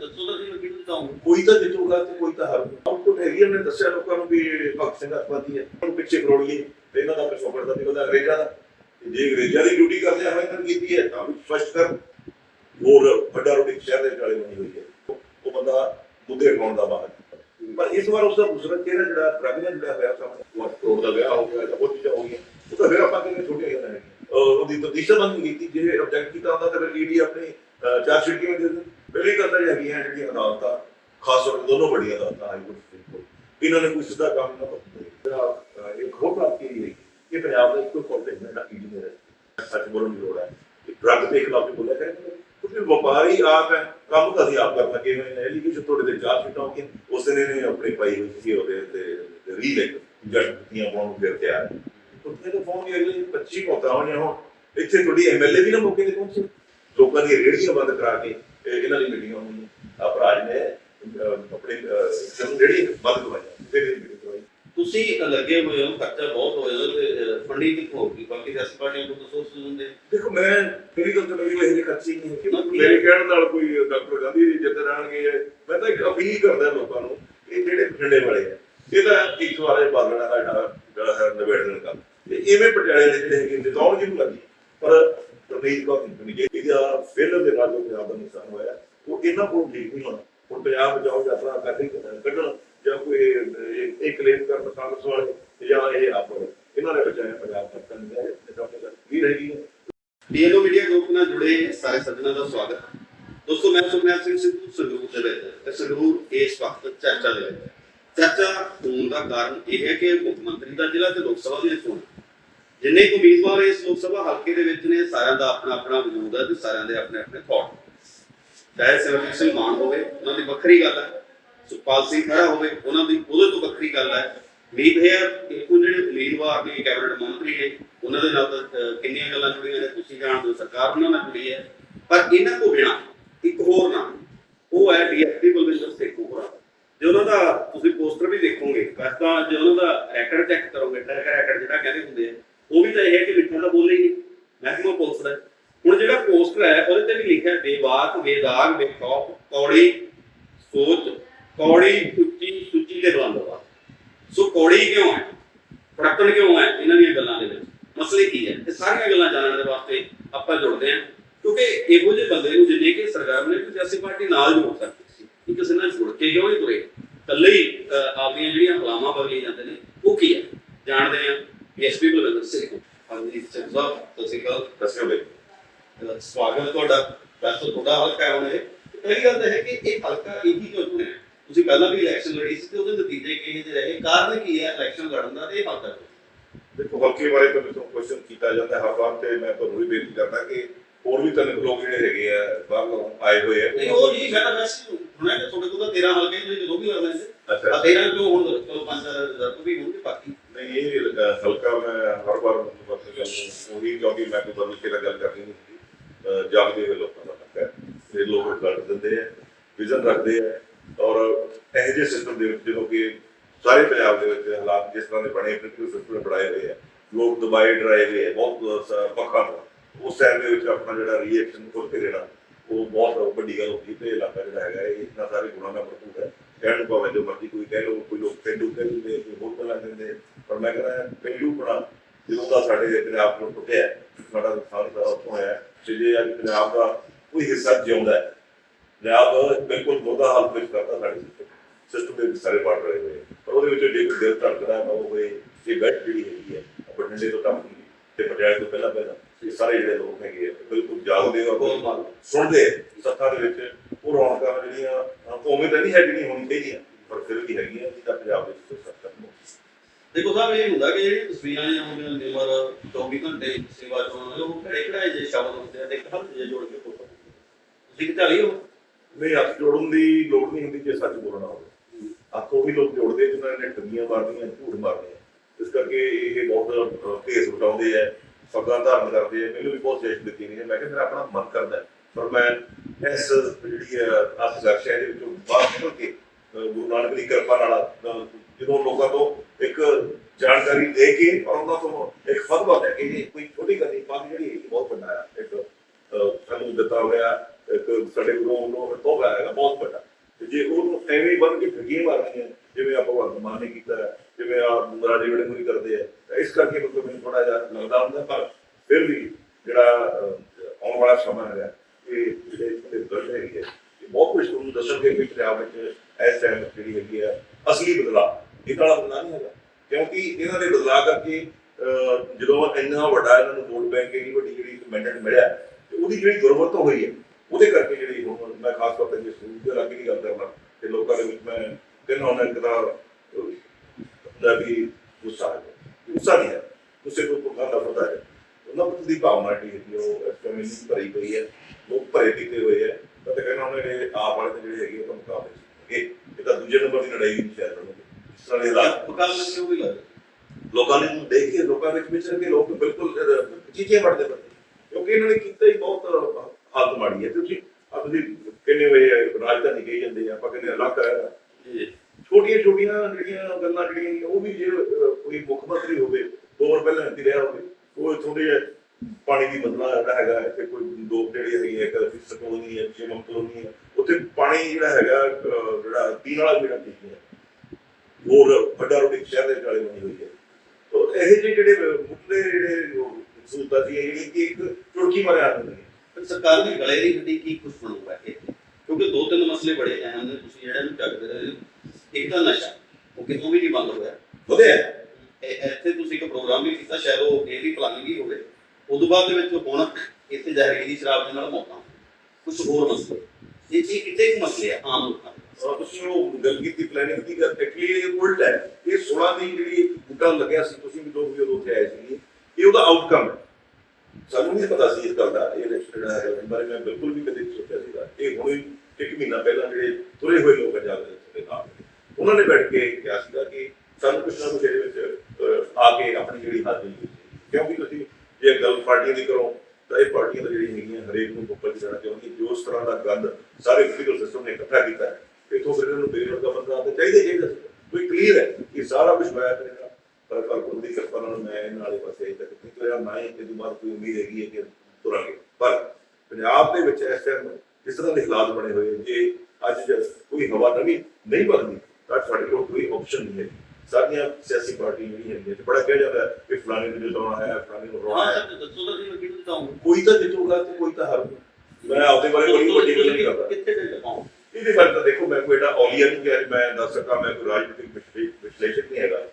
ਕੋਈ ਤਾਂ ਜਿੱਤੂਗਾ ਤੇ ਕੋਈ ਤਾਂ ਹਾਰੂਗਾ ਆਊਟਪੁੱਟ ਹੈਗੀ ਉਹਨੇ ਦੱਸਿਆ ਲੋਕਾਂ ਨੂੰ ਵੀ ਭਗਤ ਸਿੰਘ ਅਤਵਾਦੀ ਹੈ ਉਹਨੂੰ ਪਿੱਛੇ ਕਰੋੜੀਏ ਤੇ ਇਹਨਾਂ ਦਾ ਪਿਛੋਕੜ ਦਾ ਨਿਕਲਦਾ ਅੰਗਰੇਜ਼ਾਂ ਦਾ। ਜੇ ਅੰਗਰੇਜ਼ਾਂ ਦੀ ਡਿਊਟੀ ਕਰਦੇ ਹੋਏ ਇਹਨਾਂ ਕੀਤੀ ਹੈ ਤਾਂ ਵੀ ਸਪਸ਼ਟ ਕਰ। ਹੋਰ ਵੱਡਾ ਰੋਟੀ ਸ਼ਹਿਰ ਦੇ ਨਾਲੇ ਬਣੀ ਹੋਈ ਹੈ। ਉਹ ਬੰਦਾ ਮੁੱਦੇ ਉਠਾਉਣ ਦਾ ਬਾਹਰ। ਪਰ ਇਸ ਵਾਰ ਉਸ ਦਾ ਦੂਸਰਾ ਚਿਹਰਾ ਜਿਹੜਾ ਡਰਗ ਨਾਲ ਜੁੜਿਆ ਹੋਇਆ ਸਾਹਮਣੇ, ਉਹ ਕਰੋੜ ਦਾ ਵਿਆਹ ਹੋ ਗਿਆ, ਤਾਂ ਉਹ ਚੀਜ਼ਾਂ ਹੋ ਗਈਆਂ। ਉਹ ਤਾਂ ਫਿਰ ਆਪਾਂ ਕਹਿੰਦੇ ਛੋਟੀਆਂ ਗੱਲਾਂ ਨੇ। ਉਹਦੀ ਤਦੀਸ਼ਾ ਬੰਦ ਕੀਤੀ, ਜੇ ਆਬਜੈਕਟ ਕੀਤਾ ਹੁੰਦਾ, ਤਾਂ ਫਿਰ ਈਡੀ ਆਪਣੀ ਚਾਰ ਸ਼ੀਟ ਕਿਵੇਂ ਦੇ ਦਿੰਦੀ। ਪਹਿਲੀ ਗੱਲ ਤਾਂ ਇਹ ਹੈਗੀਆਂ ਜਿਹੜੀਆਂ ਅਦਾਲਤਾਂ, ਖਾਸ ਤੌਰ ਤੇ ਦੋਨੋਂ ਵੱਡੀਆਂ ਅਦਾਲਤਾਂ ਹਾਈ ਕੋਰਟ ਸੁਪਰੀਮ ਕੋਰਟ ਇਹਨਾਂ ਨੇ ਕੋਈ ਸਿੱਧਾ ਕੰਮ ਨਾ ਕੀਤਾ। ਇੱਕ ਹੋਰ ਬਾਤ ਹੈ ਕਿ ਪੰਜਾਬ ਦਾ ਇੱਕੋ ਕੋਲ ਹੈ, ਜਿਹੜਾ ਈਡੀ ਸੱਚ ਬੋਲਣ ਦੀ ਲੋੜ ਹੈ। ਡਰੱਗ ਦੇ ਖਿਲਾਫ ਵੀ ਬੋਲਿਆ ਕਰੇ ਕਿਉਂਕਿ ਵਪਾਰੀ ਆਪ ਹੈ, ਕੰਮ ਤਾਂ ਅਸੀਂ ਆਪ ਕਰ ਲੱਗੇ ਹੋਏ ਨੇ ਐਲੀਗੇਸ਼ਨ ਤੁਹਾਡੇ ਦੇ ਚਾਰ ਸ਼ੀਟਾਂ ਹੋ ਕੇ ਉਸ ਨੇ ਨੇ ਆਪਣੇ ਪਾਈ ਹੋਈ ਸੀ ਉਹਦੇ ਤੇ ਰੀਲੇਕ ਜੱਟ ਪਾਉਣ ਨੂੰ ਫਿਰ ਤਿਆਰ ਹੈ। ਉੱਥੇ ਤਾਂ ਫੋਨ ਅਗਲੇ 25 ਮੌਤਾਂ ਹੋਈਆਂ ਹੁਣ। ਇੱਥੇ ਤੁਹਾਡੀ ਐਮਐਲਏ ਵੀ ਨਾ ਮੌਕੇ ਤੇ ਪਹੁੰਚੇ। ਲੋਕਾਂ ਦੀਆਂ ਰੇੜੀਆਂ ਬੰਦ ਕਰਾ ਕੇ ਇਹਨਾਂ ਦੀ ਮੀਟਿੰਗਾਂ ਹੋਈਆਂ ਆ ਭਰਾ ਜੀ ਨੇ ਆਪਣੇ ਜਨ ਰੇੜੀ ਬੰਦ ਕਰਵਾਈਆਂ ਫਿਰ ਇਹ ਮੀਟਿੰਗ ਕਰਵਾਈ। ਤੁਸੀਂ ਲੱਗੇ ਹੋਏ ਹੋ ਖਰਚਾ ਬਹੁਤ ਹੋ ਜਾਂਦਾ ਤੇ ਫੰਡਿੰਗ ਕਿੱਥੋਂ ਹੋਊਗੀ ਬਾਕੀ ਦਸ ਪਾਰਟੀਆਂ ਨੂੰ ਤਾਂ ਸੋਰਸ ਦਿੰਦੇ ਦੇਖੋ ਮੈਂ ਮੇਰੀ ਗੱਲ ਤਾਂ ਮੇਰੀ ਇਹ ਜਿਹੀ ਖਰਚੀ ਨਹੀਂ ਹੈ। ਨਾ, ਕਿ ਮੇਰੇ ਕਹਿਣ ਨਾਲ ਕੋਈ ਡਾਕਟਰ ਗਾਂਧੀ ਜੀ ਜਿੱਤ ਰਹਿਣਗੇ ਮੈਂ ਤਾਂ ਇੱਕ ਅਪੀਲ ਕਰਦਾ ਲੋਕਾਂ ਨੂੰ ਇਹ ਜਿਹੜੇ ਬਠਿੰਡੇ ਵਾਲੇ ਆ ਇਹਦਾ ਇੱਕ ਵਾਰੇ ਬਾਲਣਾ ਦਾ ਜਿਹੜਾ ਜਿਹੜਾ ਹੈ ਨਿਬੇੜਨ ਦਾ ਤੇ ਇਵੇਂ ਪਟਿਆਲੇ ਦੇ ਜਿਹੜੇ ਹੈਗੇ ਨਿਜ਼ਾਮ ਜੀ ਨੂੰ ਲੱਗੀ ਪਰ ਰਵੀਰ ਕੌਰ ਨਹੀਂ ਜੇ ਫਿਲਮ ਦੇ ਨਾਲ ਪੰਜਾਬ ਦਾ ਨੁਕਸਾਨ ਹੋਇਆ। ਉਹ ਇਹਨਾਂ ਕੋਲ ਠੀਕ ਨਹੀਂ ਹੋਣਾ। ਹੁਣ ਪੰਜਾਬ ਬਚਾਓ ਯਾਤਰਾ ਕਰਦੇ ਕੱਢਣ, ਜਾਂ ਕੋਈ ਇਹ- ਕਲੇਮ ਕਰਨ ਕਾਂਗਰਸ ਵਾਲੇ, ਜਾਂ ਇਹ ਆਪ ਇਹਨਾਂ ਨੇ ਬਚਾਇਆ ਪੰਜਾਬ ਤੱਕ ਨਹੀਂ ਹੈ ਇਹਦਾ ਵੀ ਰਹੇਗੀ ਡੀਐਲਓ ਮੀਡੀਆ ਗਰੁੱਪ ਨਾਲ ਜੁੜੇ ਸਾਰੇ ਸੱਜਣਾਂ ਦਾ ਸਵਾਗਤ। ਦੋਸਤੋ, ਮੈਂ ਸੁਖਨਾਥ ਸਿੰਘ ਸਿੱਧੂ ਸੰਗਰੂਰ ਦੇ ਵਿੱਚ ਤੇ ਸੰਗਰੂਰ ਇਸ ਵਕਤ ਚਰਚਾ ਦੇ ਵਿੱਚ ਚਰਚਾ ਹੋਣ ਦਾ ਕਾਰਨ ਇਹ ਹੈ ਕਿ ਮੁੱਖ ਮੰਤਰੀ ਦਾ ਜ਼ਿਲ੍ਹਾ ਤੇ ਲੋਕ ਸਭਾ ਦੀਆਂ ਚੋਣਾਂ ਜਿੰਨੇ ਕੁ ਉਮੀਦਵਾਰ ਇਸ ਲੋਕ ਸਭਾ ਹਲਕੇ ਦੇ ਵਿੱਚ ਨੇ, ਸਾਰਿਆਂ ਦਾ ਆਪਣਾ ਆਪਣਾ ਵਜੂਦ ਹੈ ਤੇ ਸਾਰਿਆਂ ਦੇ ਆਪਣੇ ਆਪਣੇ ਥਾਟ ਚਾਹੇ ਸਿਮਰਜੀਤ ਸਿੰਘ ਮਾਨ ਹੋਵੇ, ਉਹਨਾਂ ਦੀ ਵੱਖਰੀ ਗੱਲ ਹੈ। ਸੁਖਪਾਲ ਸਿੰਘ ਖੜਾ ਹੋਵੇ, ਉਹਨਾਂ ਦੀ ਉਹਦੇ ਤੋਂ ਵੱਖਰੀ ਗੱਲ ਹੈ। ਉਮੀਦ ਹੈ ਇੱਕੋ ਜਿਹੜੇ ਉਮੀਦਵਾਰ ਨੇ, ਕੈਬਨਿਟ ਮੰਤਰੀ ਨੇ, ਉਹਨਾਂ ਦੇ ਨਾਲ ਕਿੰਨੀਆਂ ਗੱਲਾਂ ਜੁੜੀਆਂ ਨੇ, ਤੁਸੀਂ ਜਾਣਦੇ ਹੋ, ਸਰਕਾਰ ਉਹਨਾਂ ਨਾਲ ਜੁੜੀ ਹੈ। ਪਰ ਇਹਨਾਂ ਤੋਂ ਬਿਨਾ ਇੱਕ ਹੋਰ ਨਾਮ ਉਹ ਹੈ ਡੀਐਸਪੀ ਬਲਵਿੰਦਰ ਸੇਖੂ ਹੋਰਾਂ ਜੇ ਉਹਨਾਂ ਦਾ ਤੁਸੀਂ ਪੋਸਟਰ ਵੀ ਦੇਖੋਗੇ ਤਾਂ ਜੇ ਉਹਨਾਂ ਦਾ ਰੈਕਡ ਚੈੱਕ ਕਰੋਗੇ ਟਰੈਕ ਰੈਕਡ ਜਿਹੜਾ ਕਹਿੰਦੇ ਹੁੰਦੇ ਆ ਉਹ ਵੀ ਤਾਂ ਇਹ ਹੈ ਕਿ ਮਿੱਠਾ ਤਾਂ ਬੋਲੇ ਹੀ ਨਹੀਂ। ਮਹਿਕਮਾ ਪੁਲਿਸ ਦਾ। ਹੁਣ ਜਿਹੜਾ ਪੋਸਟਰ ਹੈ ਉਹਦੇ ਤੇ ਵੀ ਲਿਖਿਆ ਹੈ ਬੇਦਾਗ, ਬੇਖੌਫ, ਕੌੜੀ, ਸੋਚ, ਕੌੜੀ, ਉੱਚੀ, ਸੁੱਚੀ ਤੇ ਬੁਲੰਦਵਾ ਸੋ ਕੌੜੀ ਕਿਉਂ ਹੈ? ਫੜਕਣ ਕਿਉਂ ਹੈ? ਇਹਨਾਂ ਦੀਆਂ ਗੱਲਾਂ ਦੇ ਵਿੱਚ। ਮਸਲੇ ਕੀ ਹੈ? ਇਹ ਸਾਰੀਆਂ ਗੱਲਾਂ ਜਾਣਨ ਦੇ ਵਾਸਤੇ ਆਪਾਂ ਜੁੜਦੇ ਹਾਂ। ਕਿਉਂਕਿ ਇਹੋ ਜਿਹੇ ਬੰਦੇ ਨੂੰ ਜਿੰਨੇ ਕਿ ਸਰਕਾਰ ਨੇ ਕੋਈ ਸਿਆਸੀ ਪਾਰਟੀ ਨਾਲ ਜੋੜ ਸਕਦੀ ਸੀ। ਕਿਸੇ ਨਾਲ ਜੁੜ ਕੇ ਕਿਉਂ ਨਹੀਂ ਤੁਰੇ? ਇਕੱਲੇ ਹੀ ਆਪਣੀਆਂ ਜਿਹੜੀਆਂ ਹਲਾਵਾਂ ਬਦਲੀ ਜਾਂਦੇ ਨੇ, ਉਹ ਕੀ ਹੈ? ਜਾਣਦੇ ਹਾਂ ਐਸਪੀ ਬਲਵਿੰਦਰ ਸਿੰਘ ਹਾਂਜੀ ਸਿੰਘ ਸਾਹਿਬ ਤੁਸੀਂ ਕਹੋ ਦੱਸਿਓ ਬਈ ਸਵਾਗਤ ਹੈ ਤੁਹਾਡਾ ਵੈਸੇ ਤੁਹਾਡਾ ਹਲਕਾ ਹੈ। ਹੁਣ ਤੇ ਪਹਿਲੀ ਗੱਲ ਤਾਂ ਹੈ ਕਿ ਇਹ ਹਲਕਾ ਇਹੀ ਕਿਉਂ ਚੁਣਿਆ ਤੁਸੀਂ ਪਹਿਲਾਂ ਵੀ ਇਲੈਕਸ਼ਨ ਲੜੀ ਸੀ ਤੇ ਉਹਦੇ ਨਤੀਜੇ ਕਿਹੋ ਜਿਹੇ ਰਹੇ? ਕਾਰਨ ਕੀ ਹੈ ਇਲੈਕਸ਼ਨ ਲੜਨ ਦਾ ਤੇ ਇਹ ਹਲਕਾ। ਦੇਖੋ ਹਲਕੇ ਬਾਰੇ ਤਾਂ ਮੈਨੂੰ ਕੁਐਸਚਨ ਕੀਤਾ ਜਾਂਦਾ ਹੈ ਹਰ ਵਾਰ ਤੇ ਮੈਂ ਤੁਹਾਨੂੰ ਵੀ ਬੇਨਤੀ ਕਰਦਾ ਕਿ ਹੋਰ ਵੀ ਤਿੰਨ ਲੋਕ ਜਿਹੜੇ ਹੈਗੇ ਆ ਬਾਹਰੋਂ ਆਏ ਹੋਏ ਆ। ਨਹੀਂ ਉਹ ਜੀ ਮੈਂ ਤਾਂ ਵੈਸੇ ਕਿ ਤੁਹਾਡੇ ਕੋਲ ਤਾਂ 13 ਹਲਕੇ ਜਿਹੜੇ ਜਦੋਂ ਵੀ ਲੜਦੇ ਨੇ। ਅੱਛਾ। ਆ 13 ਕਿਉਂ ਹੁਣ ਚਲੋ ਪੰਜ ਹਜ਼ਾਰ ਤੋਂ ਵੀ ਹੋਣਗੇ ਬਾਕੀ ਨਹੀਂ ਇਹ ਅ, ਹਲਕਾ ਮੈਂ ਹਰ ਵਾਰ ਮੈਨੂੰ ਬਸ ਗੱਲ ਨੂੰ ਉਹੀ ਕਿਉਂਕਿ ਮੈਂ ਕੋਈ ਬਦਲ ਕੇ ਤਾਂ ਗੱਲ ਕਰਨੀ ਨਹੀਂ ਹੁੰਦੀ ਜਾਗਦੇ ਹੋਏ ਲੋਕਾਂ ਦਾ ਹੱਕ ਹੈ ਇਹ ਲੋਕ ਗੱਲ ਦਿੰਦੇ ਆ, ਵਿਜ਼ਨ ਰੱਖਦੇ ਆ ਔਰ ਇਹੋ ਜਿਹੇ ਸਿਸਟਮ ਦੇ ਵਿੱਚ ਜਦੋਂ ਕਿ ਸਾਰੇ ਪੰਜਾਬ ਦੇ ਵਿੱਚ ਹਾਲਾਤ ਜਿਸ ਤਰ੍ਹਾਂ ਦੇ ਬਣੇ ਪ੍ਰੀਤਿਕ ਸਿਸਟਮ ਬਣਾਏ ਹੋਏ ਆ। ਲੋਕ ਦਬਾਏ ਡਰਾਏ ਹੋਏ ਆ, ਬਹੁਤ ਪੱਖਾ ਉਸ ਟਾਈਮ ਦੇ ਵਿੱਚ ਆਪਣਾ ਜਿਹੜਾ ਰਿਐਕਸ਼ਨ ਖੁੱਲ ਕੇ ਦੇਣਾ, ਉਹ ਬਹੁਤ ਵੱਡੀ ਗੱਲ ਹੁੰਦੀ ਤੇ ਇਲਾਕਾ ਜਿਹੜਾ ਹੈਗਾ ਇਹ ਇਤਨਾ ਸਾਰੇ ਗੁਣਾਂ ਨਾਲ ਭਰਪੂਰ ਹੈ। ਕਹਿਣ ਨੂੰ ਭਾਵੇਂ ਜੋ ਮਰਜ਼ੀ ਕੋਈ ਕਹਿ ਲਓ, ਕੋਈ ਲੋਕ ਪੇਂਡੂ ਕਹਿ ਦਿੰਦੇ ਕੋਈ ਹੋਰ ਗੱਲਾਂ ਦਿੰਦੇ ਪਰ ਮੈਂ ਕਹਿੰਦਾ ਪੇਂਡੂ ਬਣਾ ਜਦੋਂ ਦਾ ਸਾਡੇ ਪੰਜਾਬ ਨੂੰ ਟੁੱਟਿਆ ਸਾਡਾ ਨੁਕਸਾਨ ਦਾ ਹੋਇਆ। ਤੇ ਜੇ ਅੱਜ ਪੰਜਾਬ ਦਾ ਕੋਈ ਹਿੱਸਾ ਜਿਉਂਦਾ ਹੈ ਪੰਜਾਬ ਬਿਲਕੁਲ ਮੁਰਦਾ ਹਾਲਤ ਵਿੱਚ ਕਰਦਾ ਸਾਡੇ ਸਿਸਟਮ ਦੇ ਸਾਰੇ ਪਾਰਟ ਰਹੇ ਆ। ਪਰ ਉਹਦੇ ਵਿੱਚ ਜੇ ਕੋਈ ਦਿਲ ਧੜਕਦਾ ਹੈ ਤਾਂ ਉਹ ਇਹ ਇਹ ਗੱਟ ਜਿਹੜੀ ਹੈਗੀ ਹੈ ਬਠਿੰਡੇ ਤੋਂ ਟੱਪ ਗਈ ਤੇ ਪਟਿਆਲੇ ਤੋਂ ਪਹਿਲਾਂ ਪਹਿਲਾਂ ਇਹ ਸਾਰੇ ਜਿਹੜੇ ਲੋਕ ਹੈਗੇ ਬਿਲਕੁਲ ਜਾਗਦੇ ਔਰ ਸੁਣਦੇ ਸੱਥਾਂ ਦੇ ਵਿੱਚ ਉਹ ਰੌਣਕਾਂ ਜਿਹੜੀਆਂ ਉਵੇਂ ਤਾਂ ਨਹੀਂ ਹੈ ਜਿਹੜੀ ਹੋਣੀ ਚਾਹੀਦੀਆਂ ਪਰ ਫਿਰ ਵੀ ਹੈਗੀਆਂ ਜਿਹਦਾ ਪੰਜਾਬ ਵਿੱਚ ਨੂੰ ਦੇਖੋ ਸਾਹਿਬ ਇਹ ਹੁੰਦਾ ਕਿ ਜਿਹੜੀਆਂ ਤਸਵੀਰਾਂ ਜਾਂ ਹੁੰਦੀਆਂ ਨਿਮਰ 24 ਘੰਟੇ ਸੇਵਾ ਚੋਣ ਉਹ ਕਿਹੜੇ ਕਿਹੜੇ ਜੇ ਸ਼ਬਦ ਹੁੰਦੇ ਆ ਤੇ ਇੱਕ ਹੱਥ ਜੇ ਜੋੜ ਕੇ ਫੋਟੋ ਤੁਸੀਂ ਕਿਤੇ ਲਈ ਹੋ? ਨਹੀਂ ਹੱਥ ਜੋੜਨ ਦੀ ਲੋੜ ਨਹੀਂ ਹੁੰਦੀ ਜੇ ਸੱਚ ਬੋਲਣਾ ਹੋਵੇ। ਹੱਥੋਂ ਵੀ ਲੋਕ ਜੋੜਦੇ ਜਿਨ੍ਹਾਂ ਨੇ ਠੱਗੀਆਂ ਮਾਰਦੀਆਂ ਝੂਠ ਮਾਰਦੇ ਇਸ ਕਰਕੇ ਇਹ ਬਹੁਤ ਅਹ, ਭੇਸ ਆ ਫੱਗਾ ਧਾਰਨ ਕਰਦੇ ਆ। ਮੈਨੂੰ ਵੀ ਬਹੁਤ ਸੇਸ਼ ਦਿੱਤੀ ਨਹੀਂ ਮੈਂ ਕਿਹਾ ਮੇਰਾ ਆਪਣਾ ਮਨ ਕਰਦਾ ਪਰ ਮੈਂ ਇਸ ਜਿਹੜੀ ਅਸ ਗਰਸ਼ਾ ਦੇ ਵਿੱਚੋਂ ਬਾਹਰ ਨਿਕਲ ਕੇ ਗੁਰੂ ਨਾਨਕ ਦੀ ਕਿਰਪਾ ਨਾਲ ਜਦੋਂ ਲੋਕਾਂ ਤੋਂ ਇੱਕ ਜਾਣਕਾਰੀ ਦੇ ਕੇ ਔਰ ਉਹਨਾਂ ਤੋਂ ਇੱਕ ਫਤਵਾ ਲੈ ਕੇ ਕੋਈ ਛੋਟੀ ਗੱਲ ਨਹੀਂ ਪੱਗ ਜਿਹੜੀ ਹੈ ਬਹੁਤ ਵੱਡਾ ਹੈ ਇੱਕ ਸਾਨੂੰ ਦਿੱਤਾ ਹੋਇਆ, ਇੱਕ ਸਾਡੇ ਗੁਰੂ ਨੂੰ ਤੋਹਫਾ ਹੈਗਾ, ਬਹੁਤ ਵੱਡਾ। ਤੇ ਜੇ ਉਹਨੂੰ ਐਵੇਂ ਹੀ ਬਣ ਕੇ ਠੱਗੀਆਂ ਮਾਰਨੀਆਂ ਜਿਵੇਂ ਆਪਾਂ ਭਗਵੰਤ ਮਾਨ ਨੇ ਕੀਤਾ, ਜਿਵੇਂ ਆ ਰਾਜੇ ਵੜੇ ਮੁਰੀ ਕਰਦੇ ਆ ਇਸ ਕਰਕੇ ਮਤਲਬ ਮੈਨੂੰ ਥੋੜਾ ਜਿਹਾ ਲੱਗਦਾ ਹੁੰਦਾ ਪਰ ਫਿਰ ਵੀ ਜਿਹੜਾ ਅਹ, ਆਉਣ ਵਾਲਾ ਸਮਾਂ ਹੈਗਾ ਇਹ ਜਿਹੜੇ ਜਿਹੜੇ ਗੱਲ ਹੈਗੀ ਹੈ ਇਹ ਬਹੁਤ ਕੁਝ ਤੁਹਾਨੂੰ ਦੱਸਣਗੇ ਕਿ ਪੰਜਾਬ ਵਿੱਚ ਇਸ ਟਾਈਮ ਜਿਹੜੀ ਹੈਗੀ ਹੈ ਅਸਲੀ ਬਦਲਾਅ ਇਹ ਕਾਲਾ ਬਦਲਾਅ ਨਹੀਂ ਹੈਗਾ ਕਿਉਂਕਿ ਇਹਨਾਂ ਦੇ ਜਦੋਂ ਇੰਨਾ ਵੱਡਾ ਇਹਨਾਂ ਨੂੰ ਵੋਟ ਬੈਂਕ ਇੰਨੀ ਵੱਡੀ ਜਿਹੜੀ ਮੈਂਡੇਟ ਮਿਲਿਆ, ਤੇ ਉਹਦੀ ਜਿਹੜੀ ਗੁਰਬਤ ਹੋਈ ਹੈ, ਉਹਦੇ ਕਰਕੇ ਜਿਹੜੀ ਹੁਣ ਮੈਂ ਖਾਸ ਤੌਰ ਤੇ ਜੇ ਦੇ ਲਾਗੇ ਦੀ ਗੱਲ ਕਰਨਾ ਤੇ ਲੋਕਾਂ ਦੇ ਵਿੱਚ ਮੈਂ ਕਹਿੰਦਾ ਉਹਨਾਂ ਇੱਕ ਦਾ ਦਾ ਵੀ ਗੁੱਸਾ ਹੈ ਗੁੱਸਾ ਨਹੀਂ ਹੈ, ਗੁੱਸੇ ਨੂੰ ਪੁਕਾਰ ਦਾ ਪਤਾ ਹੈ। ਉਹਨਾਂ ਦੀ ਭਾਵਨਾ ਜਿਹੜੀ ਹੈਗੀ ਉਹ ਇਸ ਭਰੀ ਪਈ ਹੈ, ਲੋਕ ਭਰੇ ਕੀਤੇ ਹੋਏ ਹੈ। ਤਾਂ ਕਹਿੰਦਾ ਉਹਨਾਂ ਨੇ ਆਪ ਵਾਲੇ ਤੇ ਜਿਹੜੇ ਹੈਗੇ ਉਹ ਮੁਕਾਬਲੇ ਇਹ ਇਹ ਤਾਂ ਦੂਜੇ ਨੰਬਰ ਦੀ ਲੜਾਈ ਵੀ ਸ਼ਾਇਦ ਹੋਣੀ ਇਸ ਤਰ੍ਹਾਂ ਦੇ ਹਾਲਾਤ। ਮੁਕਾਬਲਾ ਕਿਉਂ ਵੀ ਲੱਗਦਾ ਲੋਕਾਂ ਨੇ ਦੇਖ ਕੇ ਲੋਕਾਂ ਵਿੱਚ ਵਿਚਰ ਕੇ ਲੋਕ ਬਿਲਕੁਲ ਚੀਚੇ ਵੜਦੇ ਪਏ ਕਿਉਂਕਿ ਇਹਨਾਂ ਨੇ ਕੀਤਾ ਹੀ ਬਹੁਤ ਹਾਲਤ ਮਾੜੀ ਹੈ। ਤੁਸੀਂ ਆਪ ਤੁਸੀਂ ਕਿੰਨੇ ਹੋਏ ਰਾਜਧਾਨੀ ਕਹੀ ਜਾਂਦੇ ਆ ਆਪਾਂ ਕਹਿੰਦੇ ਇਲਾਕਾ ਹੈ। ਜੀ। ਛੋਟੀਆਂ ਛੋਟੀਆਂ ਜਿਹੜੀਆਂ ਗੱਲਾਂ ਜਿਹੜੀਆਂ ਉਹ ਵੀ ਜੇ ਕੋਈ ਮੁੱਖ ਮੰਤਰੀ ਹੋਵੇ ਦੋ ਵਾਰ ਪਹਿਲਾਂ ਐਮਪੀ ਰਿਹਾ ਹੋਵੇ ਉਹ ਥੋੜੇ ਜਿਹਾ ਪਾਣੀ ਦੀ ਮਸਲਾ ਜਿਹੜਾ ਹੈਗਾ ਇੱਥੇ ਕੋਈ ਦੋ ਜਿਹੜੇ ਹੈਗੇ ਇੱਕ ਫਿਕਸ ਕਲੋਨੀ ਹੈ ਜਿਮ ਕਲੋਨੀ ਹੈ ਉੱਥੇ ਪਾਣੀ ਜਿਹੜਾ ਹੈਗਾ ਜਿਹੜਾ ਪੀਣ ਵਾਲਾ ਜਿਹੜਾ ਨਹੀਂ ਹੈ। ਹੋਰ ਵੱਡਾ ਰੋਟੀ ਸ਼ਹਿਰ ਦੇ ਵਿਚਾਲੇ ਬਣੀ ਹੋਈ ਹੈ। ਇਹ ਜਿਹੇ ਜਿਹੜੇ ਮੁੱਢਲੇ ਜਿਹੜੇ ਸਹੂਲਤਾਂ ਸੀ ਜਿਹੜੀ ਕਿ ਇੱਕ ਚੁੜਕੀ ਮਾਰਿਆ ਹੁੰਦੀ ਹੈ ਪਰ ਸਰਕਾਰ ਦੀ ਗਲੇ ਦੀ ਹੱਡੀ ਕੀ ਕੁਝ ਬਣੂਗਾ ਇਹ ਕਿਉਂਕਿ ਦੋ ਤਿੰਨ ਮਸਲੇ ਬੜੇ ਅਹਿਮ ਨੇ ਤੁਸੀਂ ਜਿਹੜਾ ਨੂੰ ਚੱਕਦੇ ਰਹੇ। ਇੱਕ ਤਾਂ ਨਸ਼ਾ ਉਹ ਕਿਤੋਂ ਵੀ ਨਹੀਂ ਬੰਦ ਹੋਇਆ। ਇਹ- ਇੱਥੇ ਤੁਸੀਂ ਇੱਕ ਪ੍ਰੋਗਰਾਮ ਵੀ ਕੀਤਾ ਸ਼ਾਇਦ ਉਹ ਇਹ ਵੀ ਪਲਾਨਿੰਗ ਹੀ ਹੋਵੇ। ਉਦੋਂ ਬਾਅਦ ਦੇ ਵਿੱਚ ਹੁਣ ਇੱਥੇ ਜ਼ਹਿਰੀਲੀ ਸ਼ਰਾਬ ਦੇ ਨਾਲ ਮੌਤਾਂ। ਕੁਝ ਹੋਰ ਮਸਲੇ। ਇਹ ਇਹ ਕਿਤੇ ਕੁ ਮਸਲੇ ਆ ਆਮ ਲੋਕਾਂ ਤੁਸੀਂ ਉਹ ਗੱਲ ਕੀਤੀ ਪਲੈਨਿੰਗ ਦੀ ਗੱਲ ਐਕਚੁਅਲੀ ਇਹ ਉਲਟ ਹੈ। ਇਹ 16 ਦੀ ਜਿਹੜੀ ਬੂਟਾ ਲੱਗਿਆ ਸੀ, ਤੁਸੀਂ ਵੀ ਲੋਕ ਵੀ ਉਦੋਂ ਉੱਥੇ ਆਏ ਸੀ। ਇਹ ਉਹਦਾ ਆਊਟਕਮ ਹੈ। ਸਾਨੂੰ ਨਹੀਂ ਪਤਾ ਸੀ ਇਸ ਗੱਲ ਦਾ। ਇਹ ਜਿਹੜਾ ਹੈ ਬਾਰੇ ਮੈਂ ਬਿਲਕੁਲ ਵੀ ਕਦੇ ਸੋਚਿਆ ਸੀਗਾ। ਇਹ ਹੁਣੇ ਇੱਕ ਮਹੀਨਾ ਪਹਿਲਾਂ ਜਿਹੜੇ ਤੁਰੇ ਹੋਏ ਲੋਕ ਪੰਜਾਬ ਦੇ ਉਹਨਾਂ ਨੇ ਬੈਠ ਕੇ ਕਿਹਾ ਸੀਗਾ ਕਿ ਸਾਨੂੰ ਕੁਛ ਨਾ ਕੁਛ ਇਹਦੇ ਵਿੱਚ ਆ ਕੇ ਆਪਣੀ ਜਿਹੜੀ ਹਾਜ਼ਰੀ ਕਿਉਂਕਿ ਤੁਸੀਂ ਜੇ ਗੱਲ ਪਾਰਟੀਆਂ ਦੀ ਕਰੋ, ਤਾਂ ਇਹ ਪਾਰਟੀਆਂ ਤਾਂ ਜਿਹੜੀਆਂ ਹੈਗੀਆਂ ਹਰੇਕ ਨੂੰ ਉੱਪਰ ਜਾਣਾ ਚਾਹੁੰਦੀ ਜੋ ਉਸ ਤਰ੍ਹਾਂ ਦਾ ਗੰਦ ਸਾਰੇ ਪੋਲੀਟੀਕਲ ਸਿਸਟਮ ਨੇ ਇਕੱਠਾ ਕੀਤਾ ਹੈ। ਇਥੋਂ ਫਿਰ ਇਹਨਾਂ ਬੇਰੋਜ਼ ਦਾ ਬੰਦਾ ਤੇ ਚਾਹੀਦਾ ਚਾਹੀਦਾ ਕੋਈ ਕਲੀਅਰ ਹੈ ਕਿ ਸਾਰਾ ਕੁਝ ਮੈਂ ਕਰੇਗਾ ਪਰ ਕਾਰਪੋਰੇਟ ਦੀ ਕਿਰਪਾ ਨਾਲ ਮੈਂ ਇਹਨਾਂ ਵਾਲੇ ਪਾਸੇ ਤੱਕ ਨਹੀਂ ਤੁਰਿਆ ਨਾ ਹੀ ਇਹਦੀ ਬਾਅਦ ਕੋਈ ਉਮੀਦ ਹੈਗੀ ਹੈ ਕਿ ਤੁਰਾਂਗੇ। ਪਰ ਪੰਜਾਬ ਦੇ ਵਿੱਚ ਇਸ ਟਾਈਮ ਇਸ ਤਰ੍ਹਾਂ ਦੇ ਹਾਲਾਤ ਬਣੇ ਹੋਏ ਜੇ ਅੱਜ ਜੇ ਕੋਈ ਹਵਾ ਨਵੀਂ ਨਹੀਂ ਬਦਲਦੀ ਤਾਂ ਸਾਡੇ ਕੋਲ ਕੋਈ ਆਪਸ਼ਨ ਨਹੀਂ ਹੈ। ਸਾਰੀਆਂ ਸਿਆਸੀ ਪਾਰਟੀਆਂ ਜਿਹੜੀਆਂ ਹੈਗੀਆਂ ਤੇ ਬੜਾ ਕਿਹਾ ਜਾਂਦਾ ਕਿ ਫਲਾਣੇ ਨੂੰ ਜਿਤਾਉਣਾ ਹੈ ਫਲਾਣੇ ਨੂੰ ਹਰਾਉਣਾ ਹੈ। ਤਾਂ ਕੋਈ ਤਾਂ ਜਿੱਤੂਗਾ ਤੇ ਕੋਈ ਤਾਂ ਹਾਰੂਗਾ। ਮੈਂ ਆਪਦੇ ਬਾਰੇ ਬੜੀ ਵੱਡੀ ਗੱਲ ਨਹੀਂ ਕਰਦਾ। ਕਿੱਥੇ ਪਾਉਂ ਇਹਦੇ ਬਾਰੇ ਤਾਂ ਦੇਖੋ, ਮੈਂ ਕੋਈ ਏਡਾ ਔਲੀਆ ਨਹੀਂ ਕਿ ਮੈਂ ਦੱਸ ਸਕਾਂ ਮੈਂ ਕੋਈ ਰਾਜਨੀਤਿਕ ਵਿਸ਼ਲੇਸ਼ਕ ਨਹੀਂ ਹੈਗਾ।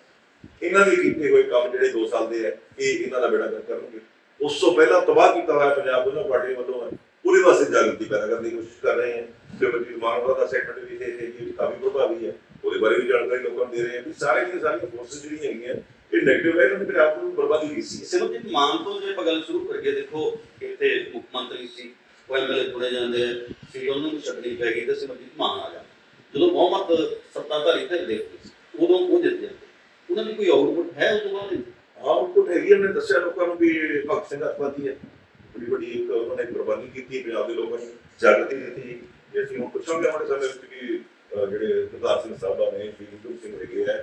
ਇਹਨਾਂ ਦੇ ਕੀਤੇ ਹੋਏ ਕੰਮ ਜਿਹੜੇ 2 ਸਾਲ ਦੇ ਹੈ ਇਹ ਇਹਨਾਂ ਦਾ ਬੇੜਾ ਕਰਨਗੇ। ਉਸ ਤੋਂ ਪਹਿਲਾਂ ਤਬਾਹ ਕੀਤਾ ਹੋਇਆ ਪੰਜਾਬ ਉਹਨਾਂ ਪਾਰਟੀਆਂ ਵੱਲੋਂ ਹੈ ਉਹਦੇ ਵਾਸਤੇ ਜਾਗਰਤੀ ਪੈਦਾ ਕਰਨ ਦੀ ਕੋਸ਼ਿਸ਼ ਕਰ ਰਹੇ ਹਾਂ ਤੇ ਮਾਨਵਤਾ ਦਾ ਸੈਕਟਰ ਵੀ ਹੈ ਕਿ ਕਾਫੀ ਪ੍ਰਭਾਵੀ ਹੈ ਉਹਦੇ ਬਾਰੇ ਵੀ ਜਾਣਕਾਰੀ ਲੋਕਾਂ ਨੂੰ ਦੇ ਰਹੇ ਹਾਂ ਕਿ ਸਾਰੇ ਦੀਆਂ ਸਾਰੀਆਂ ਫੋਰਸਸ ਜਿਹੜੀਆਂ ਹੈਗੀਆਂ, ਇਹ ਨੈਗੇਟਿਵ ਹੈ, ਇਹਨਾਂ ਨੇ ਪੰਜਾਬ ਨੂੰ ਬਰਬਾਦੀ ਕੀਤੀ ਸੀ। ਮਾਨ ਤੋਂ ਜੇ ਆਪਾਂ ਸ਼ੁਰੂ ਕਰੀਏ, ਦੇਖੋ, ਇੱਥੇ ਮੁੱਖ ਮੰਤਰੀ ਸੀ, ਉਹ ਐਮਐਲਏ ਚੁਣੇ ਜਾਂਦੇ ਸੀ ਉਹਨਾਂ ਨੂੰ ਛੱਡਣੀ ਪੈ ਗਈ ਤੇ ਸਿਮਰਜੀਤ ਮਾਨ ਆ ਗਿਆ ਜਦੋਂ ਬਹੁਮਤ ਸੱਤਾਧਾਰੀ ਧਿਰ ਦੇ ਉਦੋਂ ਉਹ ਜਿੱਤ ਜਾਂਦੇ। ਉਹਨਾਂ ਦੀ ਕੋਈ ਆਊਟਪੁੱਟ ਹੈ ਉਸ ਤੋਂ ਬਾਅਦ? ਆਊਟਪੁੱਟ ਹੈਗੀ ਉਹਨੇ ਦੱਸਿਆ ਲੋਕਾਂ ਨੂੰ ਵੀ ਭਗਤ ਸਿੰਘ ਅਤਵਾਦੀ ਹੈ। ਬੜੀ ਵੱਡੀ ਇੱਕ ਉਹਨਾਂ ਨੇ ਕੁਰਬਾਨੀ ਕੀਤੀ ਪੰਜਾਬ ਦੇ ਲੋਕਾਂ ਨੂੰ ਜਾਗਰਤੀ ਦਿੱਤੀ। ਜੇ ਅਸੀਂ ਹੁਣ ਪੁੱਛਾਂਗੇ ਆਪਣੇ ਸਮੇਂ ਵਿੱਚ ਕਿ ਜਿਹੜੇ ਸਰਦਾਰ ਸਿੰਘ ਸਾਹਿਬਾ ਨੇ ਸ਼੍ਰੀ ਸਿੰਘ ਹੈਗੇ ਹੈ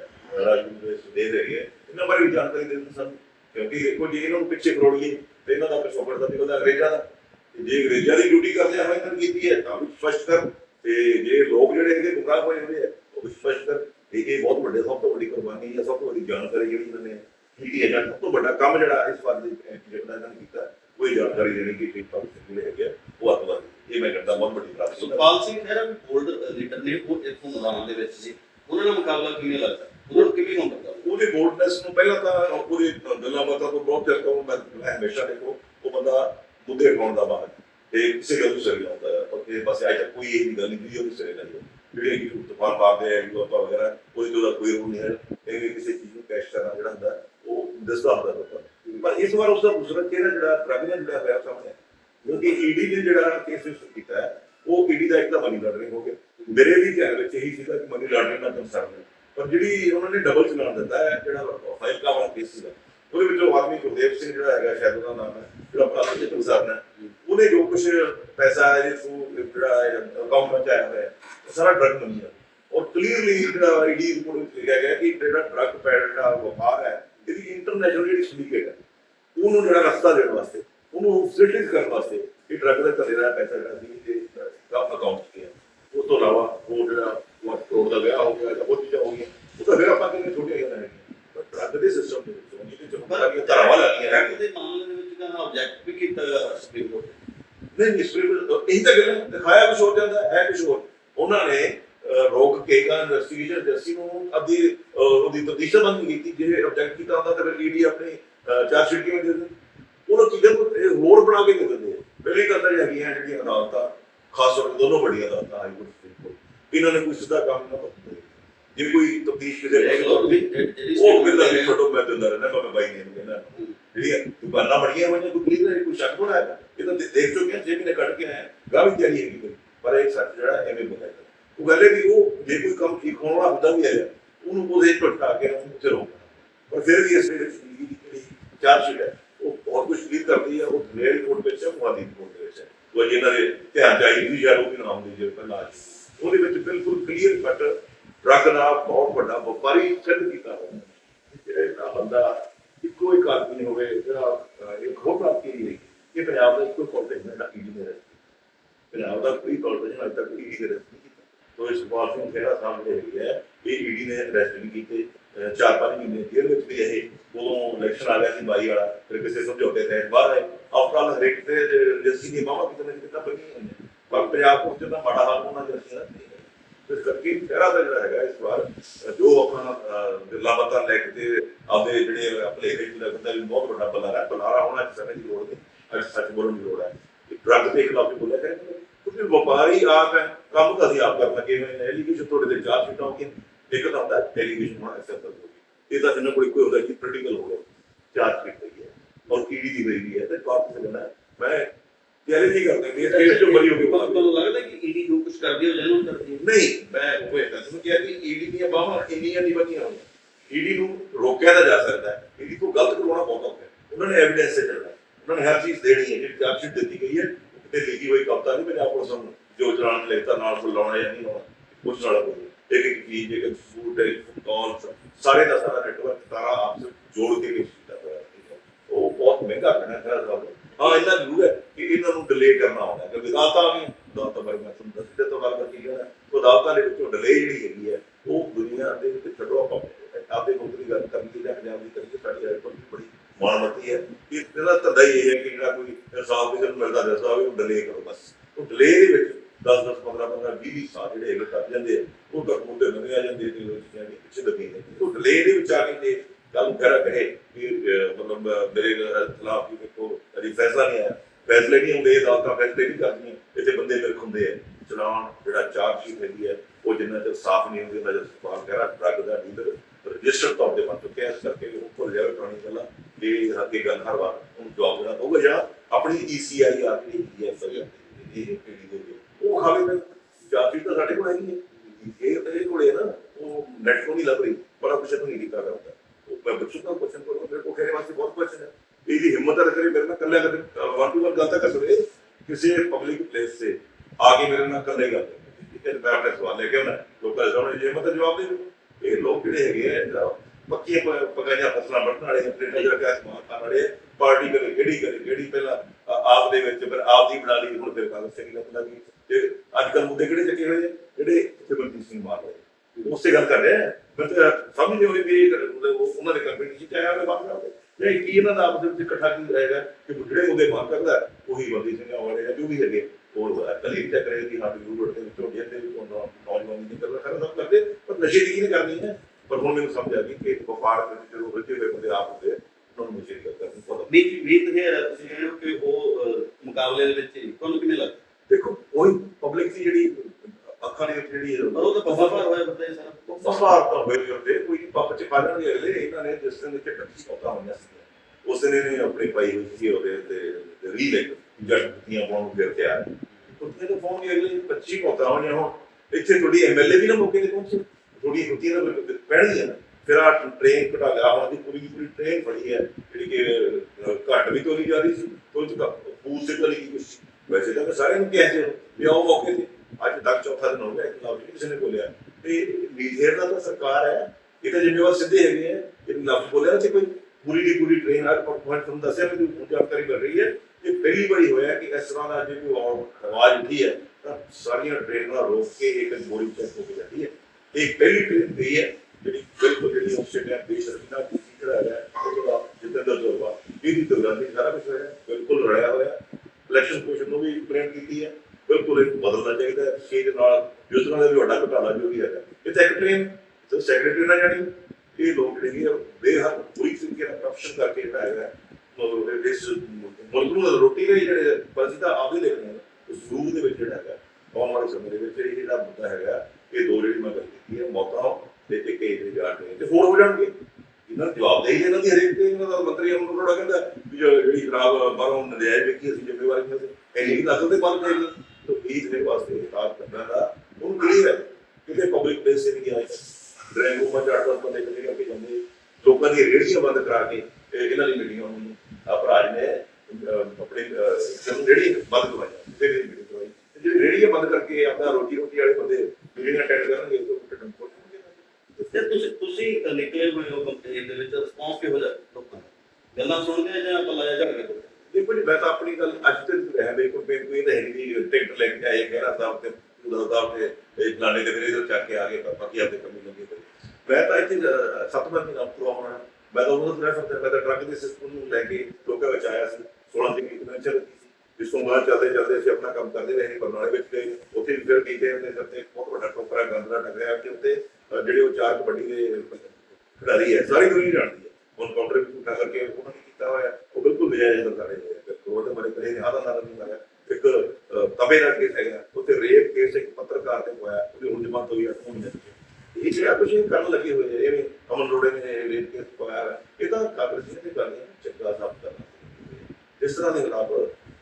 ਰਾਜਵਿੰਦਰ ਸੁਦੇਵ ਹੈਗੇ ਇਹਨਾਂ ਬਾਰੇ ਵੀ ਜਾਣਕਾਰੀ ਦੇ ਦਿੰਦੇ ਸਾਨੂੰ। ਕਿਉਂਕਿ ਦੇਖੋ ਜੇ, ਇਹਨਾਂ ਨੂੰ ਪਿੱਛੇ ਫਰੋੜੀਏ ਤੇ ਇਹਨਾਂ ਦਾ ਪਿਛੋਕੜ ਦਾ ਨਿਕਲਦਾ ਅੰਗਰੇਜ਼ਾਂ ਦਾ। ਜੇ ਅੰਗਰੇਜ਼ਾਂ ਦੀ ਡਿਊਟੀ ਕਰਦੇ ਹੋਏ ਇਹਨਾਂ ਕੀਤੀ ਹੈ ਤਾਂ ਵੀ ਸਪਸ਼ਟ ਕਰ। ਤੇ ਜੇ ਲੋਕ ਜਿਹੜੇ ਹੈਗੇ, ਗੁੰਮਰਾਹ ਹੋਏ ਹੋਏ ਆ, ਉਹ ਵੀ ਸਪਸ਼ਟ ਕਰ। ਇਹ ਬਹੁਤ ਵੱਡੇ, ਸਭ ਤੋਂ ਵੱਡੀ ਕੁਰਬਾਨੀ ਹੈ ਸਭ ਤੋਂ ਵੱਡੀ ਜਾਣਕਾਰੀ ਜਿਹੜੀ ਇਹਨਾਂ ਨੇ ਕੀਤੀ ਹੈ, ਜਾਂ ਸਭ ਤੋਂ ਵੱਡਾ ਕੰਮ ਜਿਹੜਾ ਇਸ ਵਾਰ ਦੇ ਜਿਹੜਾ ਇਹਨਾਂ ਨੇ ਕੀਤਾ, ਉਹ ਜਾਣਕਾਰੀ ਦੇਣੀ ਕਿ ਠੀਕ ਠਾਕ ਜਿਹੜੇ ਹੈਗੇ ਉਹ ਅੱਤਵਾਦੀ। ਇਹ ਮੈਂ ਕਹਿੰਦਾ ਬਹੁਤ ਵੱਡੀ ਪ੍ਰਾਪਤੀ। ਹੈ ਸਿੰਘ ਖਹਿਰਾ ਵੀ ਬੋਲਡ ਲੀਡਰ ਨੇ, ਉਹ ਇੱਥੋਂ ਮੈਦਾਨ ਦੇ ਵਿੱਚ ਸੀ ਉਹਨਾਂ ਨਾਲ ਮੁਕਾਬਲਾ ਕਿਵੇਂ ਲੱਗਦਾ ਉਹਨਾਂ ਨੂੰ ਕਿਵੇਂ ਹੁੰਦਾ ਉਹਦੇ ਬੋਲਡਨੈਸ ਨੂੰ ਪਹਿਲਾਂ ਤਾਂ ਉਹਦੇ ਗੱਲਾਂ ਬਾਤਾਂ ਤੋਂ ਬਹੁਤ ਚਿਰ ਤੋਂ ਮੈਂ ਮੈਂ ਹਮੇਸ਼ਾ ਦੇਖੋ ਉਹ ਬੰਦਾ ਮੁੱਦੇ ਉਠਾਉਣ ਦਾ ਬਾਹਰ ਤੇ ਕਿਸੇ ਗੱਲ ਨੂੰ ਸਰੀ ਆਉਂਦਾ ਹੈ ਪਰ ਇਹ ਬਸ ਅੱਜ ਤੱਕ ਕੋਈ ਇਹ ਜਿਹੀ ਗੱਲ ਨਹੀਂ ਜਿਹੜੀ ਉਹਦੇ ਸਿਰੇ ਨਹੀਂ ਜਿਹੜੇ ਕਿ ਤੂਫਾਨ ਮਾਰਦੇ ਆ ਯੂਪਾ ਵਗੈਰਾ ਉਹਦੇ ਤੋਂ ਉਹਦਾ ਕੋਈ ਰੂਲ ਨਹੀਂ ਹੈ ਇਹ ਕਿਸੇ ਚੀਜ਼ ਨੂੰ ਕੈਸ਼ ਕਰਨਾ ਜਿਹੜਾ ਹੁੰਦਾ ਉਹ ਦੱਸਦਾ ਹੁੰਦਾ ਲੋਕਾਂ ਨੂੰ ਪਰ ਇਸ ਵਾਰ ਉਸਦਾ ਦੂਸਰਾ ਚਿਹਰਾ ਜਿਹੜਾ ਡਰਗ ਨਾਲ ਜੁੜਿਆ ਹੋਇਆ ਸਾਹਮਣੇ ਆਇਆ। ਕਿਉਂਕਿ ਈਡੀ ਨੇ ਜਿਹੜਾ ਕੇਸ ਰਜਿਸਟਰ ਕੀਤਾ ਹੈ ਉਹ ਈਡੀ ਦਾ ਇੱਕ ਤਾਂ ਮਨੀ ਲਾਂਡਰਿੰਗ ਹੋ ਗਿਆ ਮੇਰੇ ਵੀ ਧਿਆਨ ਵਿੱਚ ਇਹੀ ਸੀਗਾ ਕਿ ਮਨੀ ਲਾਂਡਰਿੰਗ ਨਾਲ ਕੰਸਰਨ ਹੈ ਪਰ ਜਿਹੜੀ ਉਹਨਾਂ ਨੇ ਡਬਲ ਚਲਾਨ ਦਿੱਤਾ ਹੈ ਜਿਹੜਾ ਫਾਈਲ ਕਾ ਵਾਲਾ ਕੇਸ ਸੀਗਾ ਉਹਦੇ ਵਿੱਚੋਂ ਆਦਮੀ ਗੁਰਦੇਵ ਸਿੰਘ ਜਿਹੜਾ ਹੈਗਾ, ਸ਼ਾਇਦ ਉਹਦਾ ਨਾਮ ਹੈ, ਜਿਹੜਾ ਭਰਾ ਦੇ ਕੰਸਰਨ ਉਹਨੇ ਜੋ ਕੁਝ ਪੈਸਾ ਇਹਦੇ ਥਰੂ ਜਿਹੜਾ ਅਕਾਊਂਟ ਵਿੱਚ ਆਇਆ ਹੋਇਆ ਸਾਰਾ ਡਰਗ ਮਨੀ ਹੈ ਔਰ ਕਲੀਅਰਲੀ ਜਿਹੜਾ ਆਈਡੀ ਰਿਪੋਰਟ ਵਿੱਚ ਲਿਖਿਆ ਗਿਆ ਕਿ ਜਿਹੜਾ ਡਰਗ ਪੈਡ ਦਾ ਵਪਾਰ ਹੈ ਇਹਦੀ ਇੰਟਰਨੈਸ਼ਨਲ ਜਿਹੜੀ ਸਿੰਡੀਕੇਟ ਹੈ ਉਹਨੂੰ ਜਿਹੜਾ ਰਸਤਾ ਦੇਣ ਵਾਸਤੇ ਉਹਨੂੰ ਫੈਸਿਲਿਟੀਜ਼ ਕਰਨ ਵਾਸਤੇ ਇਹ ਡਰਗ ਦਾ ਘਰੇ ਦਾ ਪੈਸਾ ਜਿਹੜਾ ਸੀ ਤੇ ਕੰਮ ਅਕਾਊਂਟ ਕੀ ਹੈ ਉਸ ਤੋਂ ਇਲਾਵਾ ਉਹ ਜਿਹੜਾ ਉਹ ਕਰੋੜ ਦਾ ਵਿਆਹ ਹੋ ਗਿਆ ਜਾਂ ਉਹ ਚੀਜ਼ਾਂ ਹੋ ਗਈਆਂ ਉਹ ਤਾਂ ਫਿਰ ਆਪਾਂ ਕਹਿੰਦੇ ਛੋਟੀਆਂ ਗੱਲਾਂ ਹੈਗੀਆਂ ਪਰ ਡਰੱਗ ਦੇ ਸਿਸਟਮ ਦੇ ਵਿੱਚ ਉਹਦੀ ਤੇ ਚਮਕਾ ਦੀਆਂ ਧਾਰਾਵਾਂ ਲੱਗੀਆਂ ਡਰੱਗ ਨੇ ਦੇ ਮਾਮਲੇ ਦੇ ਵਿੱਚ ਤਾਂ ਆਬਜੈਕਟ ਵੀ ਕੀਤਾ ਗਿਆ ਸੁਪਰੀਮ ਕੋਰਟ ਨੇ। ਨਹੀਂ ਮਿਸਟਰੀ ਇਹ ਤਾਂ ਗੱਲ ਹੈ, ਦਿਖਾਇਆ ਕੁਝ ਹੋਰ ਜਾਂਦਾ ਹੈ ਕੁਝ ਹੋਰ ਉਹਨਾਂ ਨੇ ਅਹ, ਰੋਕ ਕੇ ਕਾ ਇਨਵੈਸਟੀਗੇਸ਼ਨ ਏਜੰਸੀ ਨੂੰ ਅੱਧੀ ਅਹ, ਉਹਦੀ ਤਫਤੀਸ਼ ਬੰਦ ਕੀਤੀ ਜੇ ਆਬਜੈਕਟ ਕੀਤਾ ਹੁੰਦਾ ਤਾਂ ਫਿਰ ਈਡੀ ਆਪਣੇ ਚਾਰ ਸ਼ੀਟ ਕਿਵੇਂ ਦੇ ਦਿੰਦੇ ਉਹਨਾਂ ਚੀਜ਼ਾਂ ਨੂੰ ਇਹ ਹੋਰ ਬਣਾ ਕੇ ਦੇ ਦਿੰਦੇ ਆ। ਪਹਿਲੀ ਗੱਲ ਤਾਂ ਇਹ ਹੈਗੀਆਂ ਜਿਹੜੀਆਂ ਅਦਾਲਤਾਂ ਖਾਸ ਤੌਰ ਤੇ ਦੋਨੋਂ ਵੱਡੀਆਂ ਅਦਾਲਤਾਂ ਹਾਈ ਕੋਰਟ ਸੁਪਰੀਮ ਕੋਰਟ ਇਹਨਾਂ ਨੇ ਕੋਈ ਸਿੱਧਾ ਕੰਮ ਨਾ ਕਰਦੇ ਜੇ ਕੋਈ ਪਾਸੇ ਵੀ ਜਿਹੜੀ- ਜਿਹੜੀ ਉਹ statement ਕਿੰਨਾ ਹੈ, ਫੋਟੋ ਮੈਂ ਦਿੰਦਾ ਰਹਿੰਦਾ ਮੈਂ ਬਾਈ ਨੇ ਕਹਿੰਦਾ ਜਿਹੜੀਆਂ ਦੁਕਾਨਾਂ ਬੜੀਆਂ ਹੋਈਆਂ ਕੋਈ ਕਲੀਅਰ ਹੈ ਕੋਈ ਸ਼ੱਕ ਥੋੜਾ ਹੈ ਇਹ ਤਾਂ ਦੇ- ਦੇਖ ਚੁੱਕੇ ਹਾਂ ਜੇ ਵੀ ਨੇ ਕੱਢ ਕੇ ਆਇਆ ਗਾਹ ਵੀ ਤਿਆਰੀ ਹੈਗੀ ਪਰ ਇਹ ਸੱਚ ਜਿਹੜਾ ਐਵੇਂ ਬੋਲਿਆ। ਉਹ ਗੱਲ ਹੈ ਕਿ ਉਹ ਜੇ ਕੋਈ ਕੰਮ ਠੀਕ ਹੋਣ ਵਾਲਾ ਹੁੰਦਾ ਵੀ ਹੈ ਉਹਨੂੰ ਉਹਦੇ ਝਟਕਾ ਕੇ ਉਹਨੂੰ ਰੋਕਣਾ। ਪਰ ਫਿਰ ਵੀ ਇਸ ਵੇਲੇ ਜਿਹੜੀ ਜਿਹੜੀ ਚਾਰ ਹੈ ਬਹੁਤ ਕੁਝ ਕਲੀਅਰ ਕਰਦੀ ਹੈ, ਉਹ ਨੇੜ ਕੋਰਟ ਵਿੱਚ ਹੈ ਮੁਆਦੀ ਕੋਰਟ ਦੇ ਵਿੱਚ ਹੈ। ਉਹ ਜਿਹਨਾਂ ਦੇ ਧਿਆਨ ਚਾਹੀਦੀ ਸੀ ਯਾਰ ਉਹ ਵੀ ਨਾ ਆਉਂਦੀ ਜੇ ਪਹਿਲਾਂ ਉਹਦੇ ਵਿੱਚ ਬਿਲਕੁਲ ਕਲੀਅਰ ਕੱਟ ਡਰੱਗ ਦਾ ਬਹੁਤ ਵੱਡਾ ਵਪਾਰੀ ਸਿੱਧ ਕੀਤਾ ਹੋਇਆ ਜਿਹੜਾ ਬੰਦਾ ਇੱਕੋ ਇੱਕ ਆਦਮੀ ਹੋਵੇ, ਜਿਹੜਾ ਇੱਕ ਹੋਰ ਬਾਤ ਕੀ ਹੈ ਕਿ ਪੰਜਾਬ ਦਾ ਇੱਕੋ ਕਾਲਜ ਹੈ ਇੰਜੀਨੀਅਰ ਪੰਜਾਬ ਦਾ ਕੋਈ ਕਾਲਜ ਅਜੇ ਤੱਕ ਈਡੀ ਦੇ ਰਸਤ ਕੀਤਾ ਤੋ ਇਸ ਬਾਤ ਨੂੰ ਖੇੜਾ ਸਾਹਮਣੇ ਹੈਗੀ ਹੈ, ਇਹ ਈਡੀ ਨੇ ਅਰੈਸਟ ਨਹੀਂ ਕੀਤੇ। ਚਾਰ ਪੰਜ ਮਹੀਨੇ ਜੇਲ੍ਹ ਵਿੱਚ ਵੀ ਇਹ ਉਦੋਂ ਇਲੈਕਸ਼ਨ ਆ ਗਿਆ ਸੀ ਬਾਈ ਵਾਲਾ, ਫਿਰ ਕਿਸੇ ਸਮਝੌਤੇ ਤੇ ਬਾਹਰ ਆਏ। ਆਫਟਰ ਹਰੇਕ ਤੇ ਰਜਿਸਟਰੀ ਦੀ ਮਾਮਾ ਕਿਤੇ ਨਾ ਕਿਤੇ ਤਾਂ ਬਣੀ ਹੋਈ ਹੈ ਪਰ ਪੰਜਾਬ ਕੋਲ ਤਾਂ ਮਾੜਾ ਹਾਲ ਹੋਣਾ ਚਾਹੀਦਾ ਨਹੀਂ ਇਸ ਕਰਕੇ ਪਹਿਰਾ ਦਾ ਜਿਹੜਾ ਹੈਗਾ ਇਸ ਵਾਰ ਜੋ ਆਪਣਾ ਲਾਪਤਾ ਲੈ ਕੇ ਤੇ ਆਪਦੇ ਜਿਹੜੇ ਆਪਣੇ ਹੇਠ ਲੱਗਦਾ ਵੀ ਬਹੁਤ ਵੱਡਾ ਬੁਲਾਰਾ ਹੈ। ਹੋਣਾ ਇਸ ਸਮੇਂ ਦੀ ਲੋੜ ਨਹੀਂ। ਅੱਜ ਸੱਚ ਬੋਲਣ ਦੀ ਲੋੜ ਹੈ। ਡਰੱਗ ਦੇ ਖਿਲਾਫ ਬੋਲਿਆ ਕਰੇ ਕਿਉਂਕਿ ਵਪਾਰੀ ਆਪ ਹੈ। ਕੰਮ ਤਾਂ ਅਸੀਂ ਆਪ ਕਰਨ ਲੱਗੇ ਹੋਏ ਨੇ ਐਲੀਗੇਸ਼ਨ ਤੁਹਾਡੇ ਤੇ ਚਾਰ ਸ਼ੀਟਾਂ ਹੋ ਗਈਆਂ। ਹੁੰਦਾ ਟੈਲੀਵਿਜ਼ਨ ਹੋਣਾ ਐਕਸੈਪਟ ਹੋ ਗਈ ਇਹ ਤਾਂ ਇਹਨਾਂ ਕੋਲ ਕੋਈ ਹੁੰਦਾ ਕਿ ਪੋਲੀਟੀਕਲ ਹੋ ਗਿਆ ਚਾਰ ਸ਼ੀਟ ਹੋਈ ਹੈ ਔਰ ਕੀੜੀ ਦੀ ਹੋਈ ਹੈ ਤੇ ਕਾਪ ਤੇ ਲੈਣਾ ਮੈਂ ਚੈਲੰਜ ਨਹੀਂ ਕਰਦੇ ਵੀ ਇਹ ਜੋ ਮਰੀ ਹੋ ਗਈ। ਤੁਹਾਨੂੰ ਤੁਹਾਨੂੰ ਲੱਗਦਾ ਕਿ ਈਡੀ ਜੋ ਕੁਝ ਕਰਦੀ ਹੈ ਉਹ ਜਨੂਨ ਕਰਦੀ ਹੈ? ਨਹੀਂ ਮੈਂ ਉਹ ਇਹ ਤੁਹਾਨੂੰ ਕਿਹਾ ਕਿ ਈਡੀ ਦੀਆਂ ਬਾਹਾਂ ਇੰਨੀਆਂ ਨਹੀਂ ਬਣੀਆਂ ਹੋਈਆਂ ਈਡੀ ਨੂੰ ਰੋਕਿਆ ਤਾਂ ਜਾ ਸਕਦਾ ਹੈ ਈਡੀ ਤੋਂ ਗਲਤ ਕਰਵਾਉਣਾ ਬਹੁਤ ਔਖਾ ਹੈ। ਉਹਨਾਂ ਨੇ ਐਵੀਡੈਂਸ ਤੇ ਚੱਲਣਾ। ਉਹਨਾਂ ਨੇ ਹਰ ਚੀਜ਼ ਦੇਣੀ ਹੈ ਜਿਹੜੀ ਚਾਰਜ ਸ਼ੀਟ ਦਿੱਤੀ ਗਈ ਹੈ ਤੇ ਲਿਖੀ ਹੋਈ ਕਵਤਾ ਨਹੀਂ ਪੰਜਾਬ ਪੁਲਿਸ ਨੂੰ ਜੋ ਚਲਾਨ ਲੈਤਾ ਨਾਲ ਕੋਈ ਲਾਉਣਾ ਜਾਂ ਨਹੀਂ ਲਾਉਣਾ ਉਸ ਨਾਲ ਕੋਈ ਇੱਕ ਇੱਕ ਚੀਜ਼ ਇੱਕ ਫੂਡ ਸਾਰੇ ਦਾ ਸਾਰਾ ਆਪਸ ਵਿੱਚ ਜੋੜ ਕੇ ਲਿਖ ਦਿੱਤਾ ਹੋਇਆ ਹੈ ਉਹ ਬਹੁਤ ਮਹਿੰਗਾ ਪੈਣਾ ਹੈ ਸਾਹਿਬ ਹਾਂ ਇਹਨਾਂ ਜ਼ਰੂਰ ਹੈ ਕਿ ਇਹਨਾਂ ਨੂੰ ਡਿਲੇ ਕਰਨਾ ਹੁੰਦਾ ਕਿਉਂਕਿ ਅਦਾਲਤਾਂ ਵੀ ਅਦਾਲਤਾਂ ਬਾਰੇ ਮੈਂ ਤੁਹਾਨੂੰ ਦੱਸਿਆ ਤੋਂ ਗੱਲ ਕੀਤੀ ਹੈ ਉਹ ਅਦਾਲਤਾਂ ਦੇ ਵਿੱਚੋਂ ਡਿਲੇ ਜਿਹੜੀ ਹੈਗੀ ਹੈ ਉਹ ਦੁਨੀਆ ਦੇ ਵਿੱਚ ਛੱਡੋ ਆਪਾਂ ਆਪਦੇ ਮੁਲਕ ਦੀ ਗੱਲ ਕਰੀਏ ਜਾਂ ਪੰਜਾਬ ਦੀ ਕਰੀਏ ਸਾਡੀ ਰਾਜ ਬੜੀ ਬੜੀ ਮਾਣਮੱਤੀ ਹੈ ਕਿ ਇਹਦਾ ਧੰਦਾ ਹੀ ਇਹ ਹੈ ਕਿ ਜਿਹੜਾ ਕੋਈ ਇਨਸਾਫ ਕਿਸੇ ਨੂੰ ਮਿਲਦਾ ਦੱਸਦਾ ਹੋਵੇ ਉਹ ਡਿਲੇ ਕਰੋ ਬਸ ਉਹ ਡਿਲੇ ਦੇ ਵਿੱਚ 10 10 15 15 20 20 ਸਾਲ ਜਿਹੜੇ ਹੈਗੇ ਕੱਟ ਜਾਂਦੇ ਆ ਉਹ ਤੱਕ ਮੁੱਦੇ ਨਵੇਂ ਆ ਜਾਂਦੇ ਤੇ ਉਹ ਚੀਜ਼ਾਂ ਦੀ ਪਿੱਛੇ ਦਬੀ ਨੇ ਉਹ ਡਿਲੇ ਦੇ ਵਿੱਚ ਆ ਕੇ ਤੇ ਕੱਲ ਕਿ ਮਤਲਬ, ਮੇਰੇ ਖਿਲਾਫ ਵੀ ਦੇਖੋ, ਅਜੇ ਫੈਸਲਾ ਨਹੀਂ ਆਇਆ। ਫੈਸਲੇ ਨਹੀਂ ਹੁੰਦੇ, ਅਦਾਲਤਾਂ ਫੈਸਲੇ ਨਹੀਂ ਕਰਦੀਆਂ। ਇੱਥੇ ਬੰਦੇ ਮਿਲਕ ਹੁੰਦੇ ਆ। ਚਲਾਨ, ਜਿਹੜਾ ਚਾਰਜ ਸ਼ੀਟ ਹੈਗੀ ਹੈ ਉਹ ਜਿੰਨਾ ਚਿਰ ਸਾਫ਼ ਨਹੀਂ ਹੁੰਦੀ, ਉਹਨਾਂ ਚਿਰ ਸਵਾਲ ਕਰਾ ਡਰੱਗ ਦਾ ਡੀਲਰ ਰਜਿਸਟਰ ਤੌਰ ਤੇ ਬਣ ਚੁੱਕਿਆ। ਇਸ ਕਰਕੇ ਉਹ ਭੁੱਲ ਜਾਵੇ ਪੁਰਾਣੀ ਗੱਲਾਂ। ਇਹ ਅੱਗੇ ਗੱਲ ਹਰ ਵਾਰ ਉਹਨੂੰ ਜਵਾਬ ਦੇਣਾ ਪਊਗਾ ਜਾਂ ਆਪਣੀ E ਈਸੀਆਈ ਆ ਜਿਹੜੀ ਐਸ ਆਈ ਇਹ ਕਿਹੜੀ ਦੇ ਉਹ ਖਾਵੇ ਚਾਰਜ ਸ਼ੀਟ ਤਾਂ ਸਾਡੇ ਕੋਲ ਹੈਗੀ ਹੈ ਇਹ ਇਹ ਕੋਲੇ ਹੈ ਨਾ। ਉਹ ਨੈਟ ਤੋਂ ਨਹੀਂ ਲੱਭ ਰਹੀ ਬੜਾ ਕੁਛ ਤੋਂ ਨਹੀਂ ਕਰ ਰਿਹਾ ਹੁੰਦਾ। ਉਹ ਮੈਂ ਪੁੱਛੂਗਾ ਕੁਐਸਚਨ ਕਰੂੰ ਮੇਰੇ ਕੋਲ ਕਹਿਣੇ ਵਾਸਤੇ ਬਹੁਤ ਕੁਐਸਚਨ ਹੈ। ਇਹਦੀ ਹਿੰਮਤ ਤਾਂ ਕਰੇ, ਮੇਰੇ ਨਾਲ ਕੱਲਾ ਕਰੇ ਵਨ ਟੂ ਵਨ ਗੱਲ ਤਾਂ ਕਰ ਸਕਦੇ ਕਿਸੇ ਪਬਲਿਕ ਪਲੇਸ ਤੇ ਆ ਕੇ ਮੇਰੇ ਨਾਲ ਕੱਲੇ ਗੱਲ ਕਰੇ। ਠੀਕ ਹੈ ਮੈਂ ਆਪਣੇ ਲੋਕਾਂ ਸਾਹਮਣੇ ਜੇ ਹਿੰਮਤ ਜਵਾਬ ਦੇ ਦਿਓ। ਇਹ ਲੋਕ ਜਿਹੜੇ ਹੈਗੇ ਆ ਪੱਕੀਆਂ ਪਕਾਈਆਂ ਫਸਲਾਂ ਵੱਢਣ ਵਾਲੇ, ਆਪਣੇ ਨਜ਼ਰ ਕਾ ਸਮਾਨ ਖਾਣ ਵਾਲੇ ਪਾਰਟੀ ਕਰੇ, ਕਿਹੜੀ ਕਰੇ, ਕਿਹੜੀ ਪਹਿਲਾਂ ਆਪ ਦੇ ਵਿੱਚ, ਫਿਰ ਆਪ ਦੀ ਬਣਾ ਲਈ, ਹੁਣ ਫਿਰ ਕਾਂਗਰਸ ਚੰਗੀ ਲੱਗਦਾ ਲੱਗੀ ਤੇ ਅੱਜ ਕੱਲ ਮੁੱਦੇ ਕਿਹੜੇ ਚੱਕੇ ਹੋਏ ਜਿਹੜੇ ਇੱਥੇ ਸਿੰਘ ਮਾਰ ਰਹੇ ਉਸੇ ਗੱਲ ਕਰ ਰਿਹਾ ਮੈਂ ਤਾਂ ਸਮਝ ਨਹੀਂ ਵੀ ਇਹ ਉਹਨਾਂ ਦੇ ਕੰਪਨੀ ਚ ਉਹਨੇ ਬਾਤ ਕਰਦੇ ਜਾਂ ਕੀ। ਇਹਨਾਂ ਦਾ ਆਪਸ ਵਿੱਚ ਇਕੱਠਾ ਕੀ ਰਹੇਗਾ ਕਿ ਜਿਹੜੇ ਮੁੱਦੇ ਮਾਰ ਕਰਦਾ ਉਹੀ ਬੰਦੀ ਸਿੰਘਾਂ ਵਾਲੇ ਆ ਜੋ ਵੀ ਹੈਗੇ ਉਹ ਕਲੀ ਚੱਕ ਰਹੇ ਕਿ ਹਾਂ ਵੀ ਰੋਡ ਦੇ ਵਿੱਚੋਂ ਜੇਲ੍ਹ ਦੇ ਵਿੱਚੋਂ ਨੌ- ਨੌਜਵਾਨ ਨਹੀਂ ਕਰਦਾ ਸਾਰਾ ਸਭ ਕਰਦੇ ਪਰ ਨਸ਼ੇ ਦੀ ਕਿਹਨੇ ਕਰਨੀ ਹੈ। ਪਰ ਹੁਣ ਮੈਨੂੰ ਸਮਝ ਆ ਗਈ ਕਿ ਵਪਾਰ ਦੇ ਵਿੱਚ ਜਦੋਂ ਰੁੱਝੇ ਹੋਏ ਬੰਦੇ ਆਪ ਹੁੰਦੇ ਆ, ਉਹਨਾਂ ਨੂੰ ਨਸ਼ੇ ਦੀ ਗੱਲ ਕਰਨੀ ਬਹੁਤ ਵੀ ਵੀ ਹੈ ਤੁਸੀਂ ਕਹਿੰਦੇ ਕਿ ਉਹ ਮੁਕਾਬਲੇ ਦੇ ਵਿੱਚ ਤੁਹਾਨੂੰ ਕਿਵੇਂ ਲੱਗਦਾ? ਦੇਖੋ ਉਹੀ ਪਬਲਿਕ ਦੀ ਜਿਹੜੀ ਅੱਖਾਂ ਦੇ ਜਿਹੜੀ ਪਰ ਉਹ ਤਾਂ ਪੱਪਾ ਹੋਇਆ ਬੰਦਾ ਇਹ ਸਾਰਾ। ਬਫਾਰ ਤਾਂ ਹੋਏ ਹੁੰਦੇ ਕੋਈ ਪੱਪ ਚ ਪਾਲਣ ਦੇ ਅਗਲੇ ਇਹਨਾਂ ਨੇ ਜਿਸ ਦਿਨ ਇੱਥੇ ਟੱਕੀ ਪਤਾ ਹੋਈਆਂ ਸੀ। ਉਸ ਦਿਨ ਇਹਨੇ ਆਪਣੀ ਪਾਈ ਹੋਈ ਸੀ ਉਹਦੇ ਤੇ ਰੀਲੇਕ ਜੱਟੀਆਂ ਪਾਉਣ ਨੂੰ ਫਿਰ ਤਿਆਰ। ਉੱਥੇ ਤਾਂ ਫੋਨ ਵੀ ਅਗਲੇ 25 ਪਤਾ ਹੋਈਆਂ ਹੁਣ। ਇੱਥੇ ਤੁਹਾਡੀ ਐਮਐਲਏ ਵੀ ਨਾ ਮੌਕੇ ਤੇ ਪਹੁੰਚੇ। ਥੋੜੀ ਹੁੰਦੀ ਨਾ ਪੈਣੀ ਹੈ ਨਾ। ਫਿਰ ਆ ਟ੍ਰੇਨ ਘਟਾ ਲਿਆ ਹੁਣ ਦੀ ਪੂਰੀ ਪੂਰੀ ਟ੍ਰੇਨ ਫੜੀ ਹੈ। ਜਿਹੜੀ ਕਿ ਘੱਟ ਵੀ ਤੋਲੀ ਜਾ ਰਹੀ ਸੀ ਕੋਈ ਤਾਂ ਪੂਰ ਸੇ ਤੋਲੀ ਕੁਝ ਵੈਸੇ ਤਾਂ ਮੈਂ ਸਾਰਿਆਂ ਨੂੰ ਕਿਹਾ ਸੀ ਵੀ ਆਓ ਮੌਕੇ ਤੇ। ਅੱਜ ਤੱਕ ਚੌਥਾ ਦਿਨ ਹੋ ਗਿਆ, ਇੱਕ ਲਫ਼ਜ਼ ਵੀ ਕਿਸੇ ਨੇ ਬੋਲਿਆ। ਤੇ ਮੀਡੀਆ ਦਾ ਤਾਂ ਸਰਕਾਰ ਹੈ, ਇਹ ਤਾਂ ਜ਼ਿੰਮੇਵਾਰ ਸਿੱਧੇ ਹੈਗੇ ਆ ਇਹ ਲਫ਼ਜ਼ ਬੋਲਿਆ ਤੇ ਕੋਈ ਪੂਰੀ ਦੀ ਪੂਰੀ ਟ੍ਰੇਨ ਹਰ ਪੁਆਇੰਟ ਤੁਹਾਨੂੰ ਦੱਸਿਆ ਵੀ ਤੁਹਾਨੂੰ ਜਾਣਕਾਰੀ ਮਿਲ ਰਹੀ ਹੈ। ਇਹ ਪਹਿਲੀ ਵਾਰੀ ਹੋਇਆ ਕਿ ਇਸ ਤਰ੍ਹਾਂ ਦਾ ਜੇ ਕੋਈ ਆਵਾ- ਆਵਾਜ਼ ਉੱਠੀ ਹੈ, ਤਾਂ ਸਾਰੀਆਂ ਟ੍ਰੇਨਾਂ ਰੋਕ ਕੇ ਇੱਕ ਗੋਲੀ ਚੈੱਕ ਹੋ ਕੇ ਜਾਂਦੀ ਹੈ। ਇਹ ਪਹਿਲੀ ਟ੍ਰੇਨ ਗਈ ਹੈ ਜਿਹੜੀ ਬਿਲਕੁਲ ਜਿਹੜੀ ਉਸ ਟਾਈਮ ਦੇਸ਼ ਰਖਣਾ ਕੀਤੀ ਜਿਹੜਾ ਹੈ ਉਹਦਾ ਜਿੱਦਾਂ ਦੋਵਾ ਇਹਦੀ ਦੌਰਾਨੀ ਸਾਰਾ ਕੁਝ ਹੋਇਆ, ਬਿਲਕੁਲ ਰਲਿਆ ਹੋਇਆ। ਇਲੈਕਸ਼ਨ ਕਮਿਸ਼ਨ ਨੂੰ ਵੀ ਕੰਪਲੇਂਟ ਕੀਤੀ ਹੈ। ਬਿਲਕੁਲ ਇਹ ਬਦਲਣਾ ਚਾਹੀਦਾ ਹੈ, ਕਿ ਇਹਦੇ ਨਾਲ ਜਿਸ ਦਾ ਵੀ ਵੱਡਾ ਘਟਾਲਾ ਜੋ ਵੀ ਹੈਗਾ। ਇਹ ਤਾਂ ਇੱਕ ਟ੍ਰੇਨ ਤੇ ਸੈਕਟਰੀ ਨਾ ਜਾਣੀ, ਇਹ ਲੋਕ ਜਿਹੜੇ ਆ, ਬੇਹੱਦ ਬੁਰੀ ਤਰੀਕੇ ਨਾਲ ਕਰਪਸ਼ਨ ਕਰਕੇ ਜਿਹੜਾ ਹੈਗਾ ਮਤਲਬ ਇਸ ਮੁਲਕ ਨੂੰ ਰੋਟੀ ਦੇ ਜਿਹੜੇ ਬਸ ਤਾਂ ਆਪਦੇ ਦੇਖਣੇ ਆ ਉਸ ਦੇ ਵਿੱਚ ਜਿਹੜਾ ਹੈਗਾ, ਆਉਣ ਵਾਲੇ ਸਮੇਂ ਦੇ ਵਿੱਚ ਇਹ ਜਿਹੜਾ ਮੁੱਦਾ ਹੈਗਾ, ਇਹ ਦੋ ਜਿਹੜੀ ਮੈਂ ਗੱਲ ਕੀਤੀ ਹੈ, ਮੌਤਾਂ ਤੇ ਇੱਕ ਇਹ ਜਿਹੜੀ ਜਾਟ ਨੇ ਤੇ ਹੋਰ ਹੋ ਜਾਣਗੇ। ਇਹਨਾਂ ਨੂੰ ਜਵਾਬ ਦੇਈ ਇਹਨਾਂ ਦੀ ਹਰੇਕ ਤੇ, ਇਹਨਾਂ ਦਾ ਮੰਤਰੀ ਨੂੰ ਥੋੜਾ ਕਹਿੰਦਾ ਜਿਹੜੀ ਖਰਾਬ ਬਾਹਰੋਂ ਨਜਾਇਜ਼ ਵੇਖੀ ਅਸੀਂ ਜ਼ਿੰਮੇਵਾਰੀ ਨਹੀਂ ਤੇ ਇੰਨੀ ਨਸਲ ਦੇ ਬੰਦ ਦੇਣੀ ਤਾਂ ਇਹ ਦੇ ਵਾਸਤੇ ਖਾਸ ਕਰਨਾ ਦਾ ਉਹਨੂੰ ਕਲੀਅਰ ਹੈ, ਕਿਤੇ ਪਬਲਿਕ ਪਲੇਸ ਨਹੀਂ ਗਿਆ ਡਰਾਈਵ ਰੂਮਾਂ ਚ ਅੱਠ ਬੰਦੇ ਇਕੱਠੇ ਕਰਕੇ ਜਾਂਦੇ। ਲੋਕਾਂ ਦੀ ਰੇੜੀਆਂ ਬੰਦ ਕਰਾ ਕੇ ਇਹਨਾਂ ਦੀ ਮੀਟਿੰਗ ਹੋਣੀ ਅਪਰਾਜ ਨੇ ਆਪਣੇ ਜਦੋਂ ਰੇੜੀ ਬੰਦ ਕਰਵਾਈ ਤੇ ਮੀਟਿੰਗ ਕਰਵਾਈ ਤੇ ਜਿਹੜੀ ਰੇੜੀਆਂ ਬੰਦ ਕਰਕੇ ਆਪਣਾ ਰੋਟੀ ਰੋਟੀ ਵਾਲੇ ਬੰਦੇ ਮੀਟਿੰਗ ਅਟੈਂਡ ਕਰਨਗੇ, ਤਾਂ ਰਿਟਰਨ ਤੇ ਤੁਸੀਂ ਤੁਸੀਂ ਨਿਕਲੇ ਹੋਏ ਹੋ ਕੰਪੇਨ ਦੇ ਵਿੱਚ ਰਿਸਪੌਂਸ ਕਿਹੋ ਜਿਹਾ ਲੋਕਾਂ ਗੱਲਾਂ ਸੁਣਦੇ ਜਾਂ ਪੱਲਾ ਜਾਂ ਝੜ ਕੇ ਤੁਰਦੇ ਆ? ਦੇਖੋ ਜੀ ਮੈਂ ਤਾਂ ਆਪਣੀ ਗੱਲ ਅੱਜ ਤੱਕ ਹੈ ਬਈ ਕੋਈ ਕੋਈ ਤਾਂ ਹੈ ਨਹੀਂ ਵੀ ਟਿਕਟ ਲੈ ਕੇ ਆਏ ਕਹਿਣਾ ਸਾਹਿਬ ਤੇ ਉਹਦਾ ਸਾਹਿਬ ਤੇ ਇਹ ਫਲਾਣੇ ਦੇ ਵੀਰੇ ਤੋਂ ਚੱਕ ਕੇ ਆ ਗਏ ਪਰ ਬਾਕੀ ਆਪਦੇ ਕੰਮੀ ਲੱਗੇ ਤੇ ਮੈਂ ਤਾਂ ਇੱਥੇ ਅਹ, ਸੱਤ ਮਹੀਨੇ ਨਾਲ ਪ੍ਰੋਗਰਾਮ ਮੈਂ ਤਾਂ ਉਹਨਾਂ ਨੂੰ ਰੈਫਰ ਮੈਂ ਤਾਂ ਡਰੱਗ ਦੇ ਸਿਸਟਮ ਨੂੰ ਲੈ ਕੇ ਲੋਕਾਂ ਵਿੱਚ ਆਇਆ ਸੀ 16 ਦੀ ਕਨਵੈਨਸ਼ਨ ਜਿਸ ਤੋਂ ਬਾਅਦ ਚੱਲਦੇ ਚੱਲਦੇ ਅਸੀਂ ਆਪਣਾ ਕੰਮ ਕਰਦੇ ਰਹੇ ਬਰਨਾਲੇ ਵਿੱਚ ਗਏ। ਉੱਥੇ ਫਿਰ ਕੀਤੇ ਉਹਦੇ ਸਿਰ ਤੇ ਬਹੁਤ ਵੱਡਾ ਟੋਕਰਾ ਗੰਦਲਾ ਟੰਗਿਆ ਕਿ ਉੱਤੇ ਜਿਹੜੇ ਉਹ ਚਾਰ ਕਬੱਡੀ ਦੇ ਖਿਡਾਰੀ ਹੈ, ਸਾਰੀ ਦੁਨੀਆ ਜਾਣਦੀ ਹੈ। ਹੁਣ ਕਾਊਂਟਰ ਵੀ ਝੂਠਾ ਕਰਕੇ ਉਹਨਾਂ ਨੇ ਕੀਤਾ ਹੋਇਆ, ਉਹ ਬਿਲਕੁਲ ਨਜਾਇਜ਼ ਅੰਦਰ ਰਹੇ ਹੋਏ ਉਹ ਕਰੇ ਨੇ ਨਾਲ ਨਹੀਂ ਲਾਇਆ ਇੱਕ ਤਬੇ ਦਾ ਕੇਸ ਹੈਗਾ। ਉੱਥੇ ਰੇਪ ਕੇਸ ਇੱਕ ਪੱਤਰਕਾਰ ਤੇ ਹੋਇਆ ਉਹਦੀ ਹੁਣ ਜਮਾਨਤ ਹੋਈ 8 ਮਹੀਨੇ ਇਹ ਜਿਹੜਾ ਕੁਝ ਕਰਨ ਲੱਗੇ ਹੋਏ ਇਹ ਅਮਨ ਰੋੜੇ ਨੇ ਇਹ ਰੇਪ ਕੇਸ ਪਾਇਆ ਇਹ ਤਾਂ ਕਾਂਗਰਸ ਨੇ ਕਰਨੀ ਚੰਗਾ ਸਾਫ਼ ਕਰਨਾ ਇਸ ਤਰ੍ਹਾਂ ਦੇ ਖਿਲਾਫ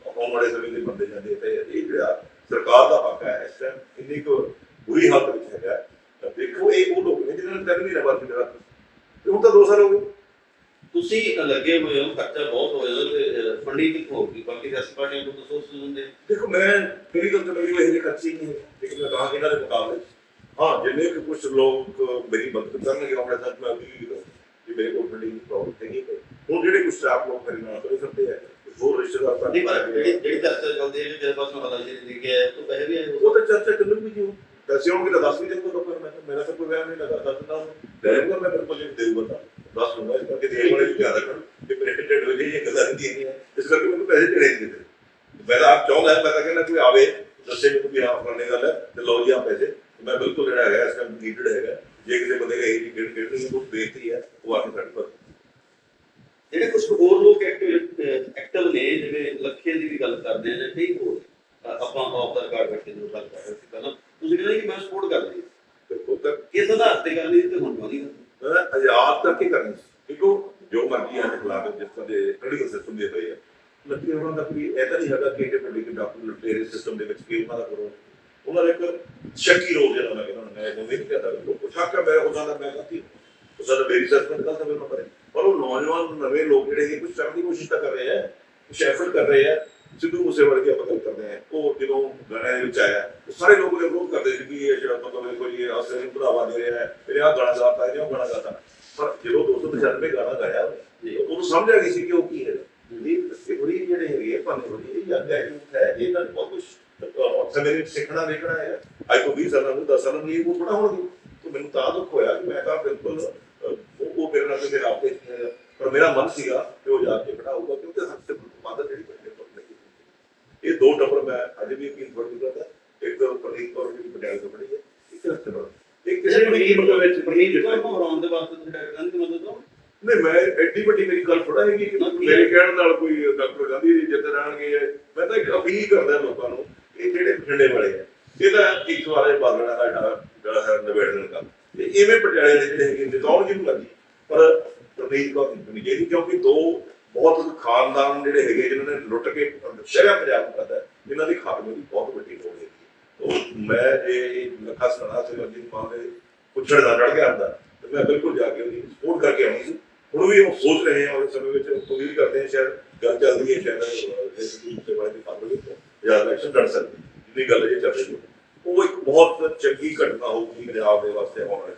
ਆਉਣ ਵਾਲੇ ਸਮੇਂ ਦੇ ਬੰਦੇ ਜਾਂਦੇ ਤੇ ਇਹ ਜਿਹੜਾ ਸਰਕਾਰ ਦਾ ਹੱਕ ਹੈ ਇਸ ਟਾਈਮ ਇੰਨੀ ਕੁ ਬੁਰੀ ਹਾਲਤ ਵਿੱਚ ਹੈਗਾ ਤਾਂ ਦੇਖੋ ਇਹ ਉਹ ਲੋਕ ਨੇ ਜਿਨ੍ਹਾਂ ਨੇ ਤਿੰਨ ਮਹੀਨੇ ਬਾਅਦ ਜਿਹੜਾ ਤੇ ਹੁਣ ਤਾਂ ਦੋ ਸਾਲ ਹੋ ਗਏ। ਤੁਸੀਂ ਲੱਗੇ ਹੋਏ ਹੋ ਖਰਚਾ ਬਹੁਤ ਹੋ ਜਾਂਦਾ ਤੇ ਫੰਡਿੰਗ ਕਿੱਥੋਂ ਹੋਊਗੀ ਬਾਕੀ ਸਿਆਸੀ ਪਾਰਟੀਆਂ ਤੋਂ ਸੋਰਸ ਹੁੰਦੇ ਦੇਖੋ ਮੈਂ ਮੇਰੀ ਗੱਲ ਤਾਂ ਮੇਰੀ ਇਹ ਖਰਚੇ ਨਹੀਂ ਹੈ। ਲੇਕਿਨ ਮੈਂ ਕਹਾਂ ਇਹਨਾਂ ਦੇ ਮੁਕਾਬਲੇ ਹਾਂ ਜਿੰਨੇ ਕਿ ਕੁਝ ਲੋਕ ਮੇਰੀ ਮਦਦ ਕਰਨਗੇ ਆਪਣੇ ਸਾਥ ਮੈਂ ਵੀ ਮੇਰੇ ਕੋਲ ਫੰਡਿੰਗ ਦੀ ਪ੍ਰੋਬਲਮ ਨਹੀਂ ਹੈ ਹੁਣ ਜਿਹੜੇ ਕੁਝ ਆਪ ਲੋਕ ਮੇਰੇ ਨਾਲ ਤੁਰੇ ਫਿਰਦੇ ਆ। ਹੋਰ ਰਿਸ਼ਤੇਦਾਰ ਤਾਂ ਨਹੀਂ ਪਰ ਜਿਹੜੀ ਜਿਹੜੀ ਚਰਚਾ ਚੱਲਦੀ ਹੈ ਜਿਹੜੇ ਪਾਸੋਂ ਹਲਾ ਜੀ ਲਿਖ ਗਿਆ ਉਹ ਪੈਸੇ ਵੀ ਆਏ ਹੋ ਉਹ ਤਾਂ ਚਰਚਾ ਚੱਲੂ ਵੀ ਜੀ ਪੈਸੇ ਹੋਣਗੇ ਤਾਂ ਦੱਸ ਵੀ ਦੇਣਗੇ ਲੋਕਾਂ ਨੂੰ। ਮੇਰਾ ਤਾਂ ਕੋਈ ਵਹਿਮ ਨਹੀਂ ਲੱਗਾ ਦੱਸ ਦਿੰਦਾ ਡੈਰੇਗਾ ਮੈਂ ਮੇਰੇ ਕੋਲ ਜੇ ਦੇਊਗਾ ਤਾਂ। ਦੱਸ ਦੂੰਗਾ ਇਸ ਕਰਕੇ ਦੇਣ ਵਾਲੇ ਵੀ ਜ਼ਿਆਦਾ ਕਰਨ ਕਿ ਮੇਰੇ ਟਿਕਟ ਹੋ ਜਾਈਏ ਗੱਲਾਂ ਨਹੀਂ ਹੈ। ਇਸ ਕਰਕੇ ਮੈਨੂੰ ਪੈਸੇ ਚੜੇ ਨਹੀਂ ਦਿੰਦੇ। ਮੈਂ ਤਾਂ ਆਪ ਚਾਹੁੰਦਾ ਮੈਂ ਤਾਂ ਕਹਿੰਦਾ ਕੋਈ ਆਵੇ ਦੱਸੇ ਮੈਨੂੰ ਵੀ ਆਪ ਕਰਨੇ ਗੱਲ ਹੈ ਤੇ ਲਓ ਜੀ ਆ ਪੈਸੇ। ਮੈਂ ਬਿਲਕੁਲ ਜਿਹੜਾ ਹੈਗਾ ਇਸ ਟਾਈਮ ਨੀਡਡ ਹੈਗਾ। ਜੇ ਕਿਸੇ ਬੰਦੇ ਦਾ ਇਹ ਜੀ ਖੇਡ ਖੇਡਣੀ ਉਹ ਬੇਹਤਰੀ ਹੈ ਉਹ ਆ ਕੇ ਸਾਡੇ ਕੋਲ। ਜਿਹੜੇ ਕੁਝ ਹੋਰ ਲੋਕ ਐਕਟਿਵ ਐਕਟਿਵ ਨੇ ਜਿਵੇਂ ਲੱਖੇ ਦੀ ਵੀ ਗੱਲ ਕਰਦੇ ਆ ਜਾਂ ਕਈ ਹੋਰ ਆਪਾਂ ਆਫ ਦਾ ਰਿਕਾਰਡ ਬੈਠੇ ਜੋ ਗੱਲ ਕਰ ਰਹੇ ਸੀ ਪਹਿਲਾਂ। ਤੁਸੀਂ ਕਹਿੰਦੇ ਕਿ ਮੈਂ ਸਪੋਰਟ ਕਰਦੀ ਬਿਲਕੁਲ ਤਾਂ ਕਿਸ ਆਧਾਰ ਤੇ ਕਰਨੀ ਤੇ ਹੁਣ ਕਰਨੀ ਮੈਂ ਆਜ਼ਾਦ ਤੱਕ ਹੀ ਕਰਨੀ ਦੇਖੋ ਜੋ ਮਰਜ਼ੀ ਹੈ ਖਿਲਾਫ ਜਿਸ ਤਰ੍ਹਾਂ ਦੇ ਪੋਲੀਟੀਕਲ ਸਿਸਟਮ ਦੇ ਹੋਏ ਆ। ਲੱਗੀ ਉਹਨਾਂ ਦਾ ਕੋਈ ਇਹ ਤਾਂ ਨਹੀਂ ਹੈਗਾ ਕਿ ਇਹ ਪੋਲੀਟੀਕਲ ਡਾਕਟਰ ਲੁਟੇਰੇ ਸਿਸਟਮ ਦੇ ਵਿੱਚ ਕੀ ਉਹਨਾਂ ਦਾ ਕਰੋ। ਉਹਨਾਂ ਦਾ ਇੱਕ ਸ਼ੱਕੀ ਰੋਲ ਜਿਹੜਾ ਮੈਂ ਕਹਿੰਦਾ ਮੈਂ ਉਹ ਨਹੀਂ ਕਹਿੰਦਾ। ਲੋਕ ਸ਼ੱਕ ਹੈ ਮੈਂ ਉਹਨਾਂ ਦਾ ਮੈਂ ਕਹਤੀ ਮੇਰੀ ਸਰਕਾਰ ਦਾ ਤਾਂ ਮੈਨੂੰ ਪਤਾ ਨਹੀਂ ਪਰ ਉਹ ਨੌਜਵਾਨ ਨਵੇਂ ਲੋਕ ਜਿਹੜੇ ਇਹ ਕੁਝ ਕਰਨ ਦੀ ਕੋਸ਼ਿਸ਼ ਤਾਂ ਕਰ ਰਹੇ ਆ ਕੁਝ ਐਫਰਟ ਕਰ ਰਹੇ ਆ ਸਿੱਧੂ ਮੂਸੇ ਵਰਗੇ ਆਪਾਂ ਕਰਦੇ ਆ ਉਹ ਜਦੋਂ ਗਾਣੇ ਦੇ ਵਿੱਚ ਆਇਆ ਸਾਰੇ ਲੋਕ ਉਹਦੇ ਵਿਰੋਧ ਕਰਦੇ ਸੀ ਕਿ ਇਹ ਜਿਹੜਾ ਮਤਲਬ ਕੋਈ ਇਹ ਅਸਰ ਨੂੰ ਬੁਲਾਵਾ ਦੇ ਰਿਹਾ ਹੈ ਫਿਰ ਆਹ ਗਾਣਾ ਗਾਤਾ ਹੈ ਉਹ ਗਾਣਾ ਗਾਤਾ। ਪਰ ਜਦੋਂ 295 ਗਾਣਾ ਗਾਇਆ ਜੀ। ਉਹਨੇ ਉਹਨੂੰ ਸਮਝ ਆ ਗਈ ਸੀ ਕਿ ਉਹ ਕੀ ਹੈ। ਇਹ ਬੜੀ ਜਿਹੜੇ ਹੈਗੇ ਆ ਭਾਵੇਂ ਬੜੀ ਇਹ ਯਾਦ ਹੈ ਹੈ ਇਹ ਤਾਂ ਬਹੁਤ ਕੁਝ ਸਮੇਂ ਸਿੱਖਣਾ ਦੇਖਣਾ ਹੈ ਅੱਜ ਤੋਂ 20 ਸਾਲਾਂ ਨੂੰ 10 ਸਾਲਾਂ ਨੂੰ ਇਹ ਉਹ ਥੋੜਾ ਹੋਣਗੇ ਤੇ ਮੈਨੂੰ ਤਾਂ ਦੁੱਖ ਹੋਇਆ ਕਿ ਮੈਂ ਤਾਂ ਬਿਲਕੁਲ ਉਹ ਮੇਰੇ ਨਾਲ ਤੇ ਮੇਰਾ ਆਪੇ ਸੀ। ਪਰ ਮੇਰਾ ਮਨ ਸੀਗਾ ਕਿ ਉਹ ਜਾ ਕੇ ਖੜਾਊਗਾ ਕਿਉਂਕਿ ਹੱਥ ਤੇ ਮਾਦਰ ਜਿਹੜੀ ਬੱਚੇ ਤੋਂ ਲੱਗੀ ਇਹ ਦੋ ਟੱਬਰ ਮੈਂ ਅੱਜ ਵੀ ਅਪੀਲ ਬੜੀ ਕਰਦਾ ਇੱਕ ਪ੍ਰਦੀਪ ਕੌਰ ਜਿਹੜੀ ਪਟਿਆਲੇ ਤੋਂ ਪੜੀ ਹੈ ਇੱਕ ਨਾਲ ਇਹ ਕਿਸੇ ਵੀ ਕੀਮਤ ਦੇ ਵਿੱਚ ਪ੍ਰਨੀਤ ਜਿਹੜਾ ਜਿੱਤਣਾ ਹਰਾਉਣ ਦੇ ਵਾਸਤੇ ਤੁਸੀਂ ਡਾਕਟਰਾਂ ਦੀ ਮਦਦ ਲਓ ਨਹੀਂ ਮੈਂ ਐਡੀ ਵੱਡੀ ਮੇਰੀ ਗੱਲ ਥੋੜਾ ਹੈਗੀ ਕਿ ਮੇਰੇ ਕਹਿਣ ਨਾਲ ਕੋਈ ਡਾਕਟਰ ਗਾਂਧੀ ਜੀ ਜਿੱਤ ਜਾਣਗੇ ਮੈਂ ਤਾਂ ਇੱਕ ਅਪੀਲ ਕਰਦਾ ਲੋਕਾਂ ਨੂੰ ਇਹ ਜਿਹੜੇ ਬਠਿੰਡੇ ਵਾਲੇ ਆ ਇਹ ਤਾਂ ਇੱਕ ਵਾਰੇ ਬਾਦਣਾ ਸਾਡਾ ਜਿਹੜਾ ਹੈ ਨਿਬੇੜਨ ਦਾ ਇਵੇਂ ਪਟਿਆਲੇ ਦੇ ਜਿਹੜੇ ਹੈਗੇ ਨਿਤੌਣ ਜੀ ਲੱਗੀ ਪਰ ਪ੍ਰਨੀਤ ਕੌਰ ਨਹੀਂ ਜਿਹੜੀ ਕਿਉਂਕਿ ਦੋ ਬਹੁਤ ਖਾਨਦਾਨ ਜਿਹੜੇ ਹੈਗੇ ਜਿਨ੍ਹਾਂ ਨੇ ਲੁੱਟ ਕੇ ਸ਼ਹਿਰਾਂ ਪੰਜਾਬ ਨੂੰ ਕਰਦਾ ਇਹਨਾਂ ਦੀ ਖਾਤਮੇ ਦੀ ਬਹੁਤ ਵੱਡੀ ਲੋੜ ਹੈਗੀ ਮੈਂ ਇਹ ਲੱਖਾ ਸਣਾ ਤੇ ਅਰਜੀਤ ਮਾਨ ਦੇ ਪੁੱਛੜ ਦਾ ਚੜ ਗਿਆ ਹੁੰਦਾ ਤੇ ਮੈਂ ਬਿਲਕੁਲ ਜਾ ਕੇ ਉਹਦੀ ਸਪੋਰਟ ਕਰਕੇ ਆਉਣੀ ਸੀ ਹੁਣ ਵੀ ਉਹ ਸੋਚ ਰਹੇ ਹਾਂ ਉਸ ਸਮੇਂ ਵਿੱਚ ਉਮੀਦ ਕਰਦੇ ਹਾਂ ਸ਼ਾਇਦ ਗੱਲ ਚੱਲਦੀ ਹੈ ਸ਼ਾਇਦ ਇਸ ਦੇ ਬਾਰੇ ਦੀ ਖਬਰ ਵਿੱਚ ਜਾਂ ਇਲੈਕਸ਼ਨ ਲੜ ਸਕਦੀ ਜਿੰਨੀ ਗੱਲ ਇਹ ਚੱਲ ਰਹੀ ਹੈ ਉਹ ਇੱਕ ਬਹੁਤ ਚੰਗੀ ਘਟਨਾ ਹੋਊਗੀ ਪੰਜਾਬ ਦੇ ਵਾਸਤੇ ਆਉਣ ਵਾਲੇ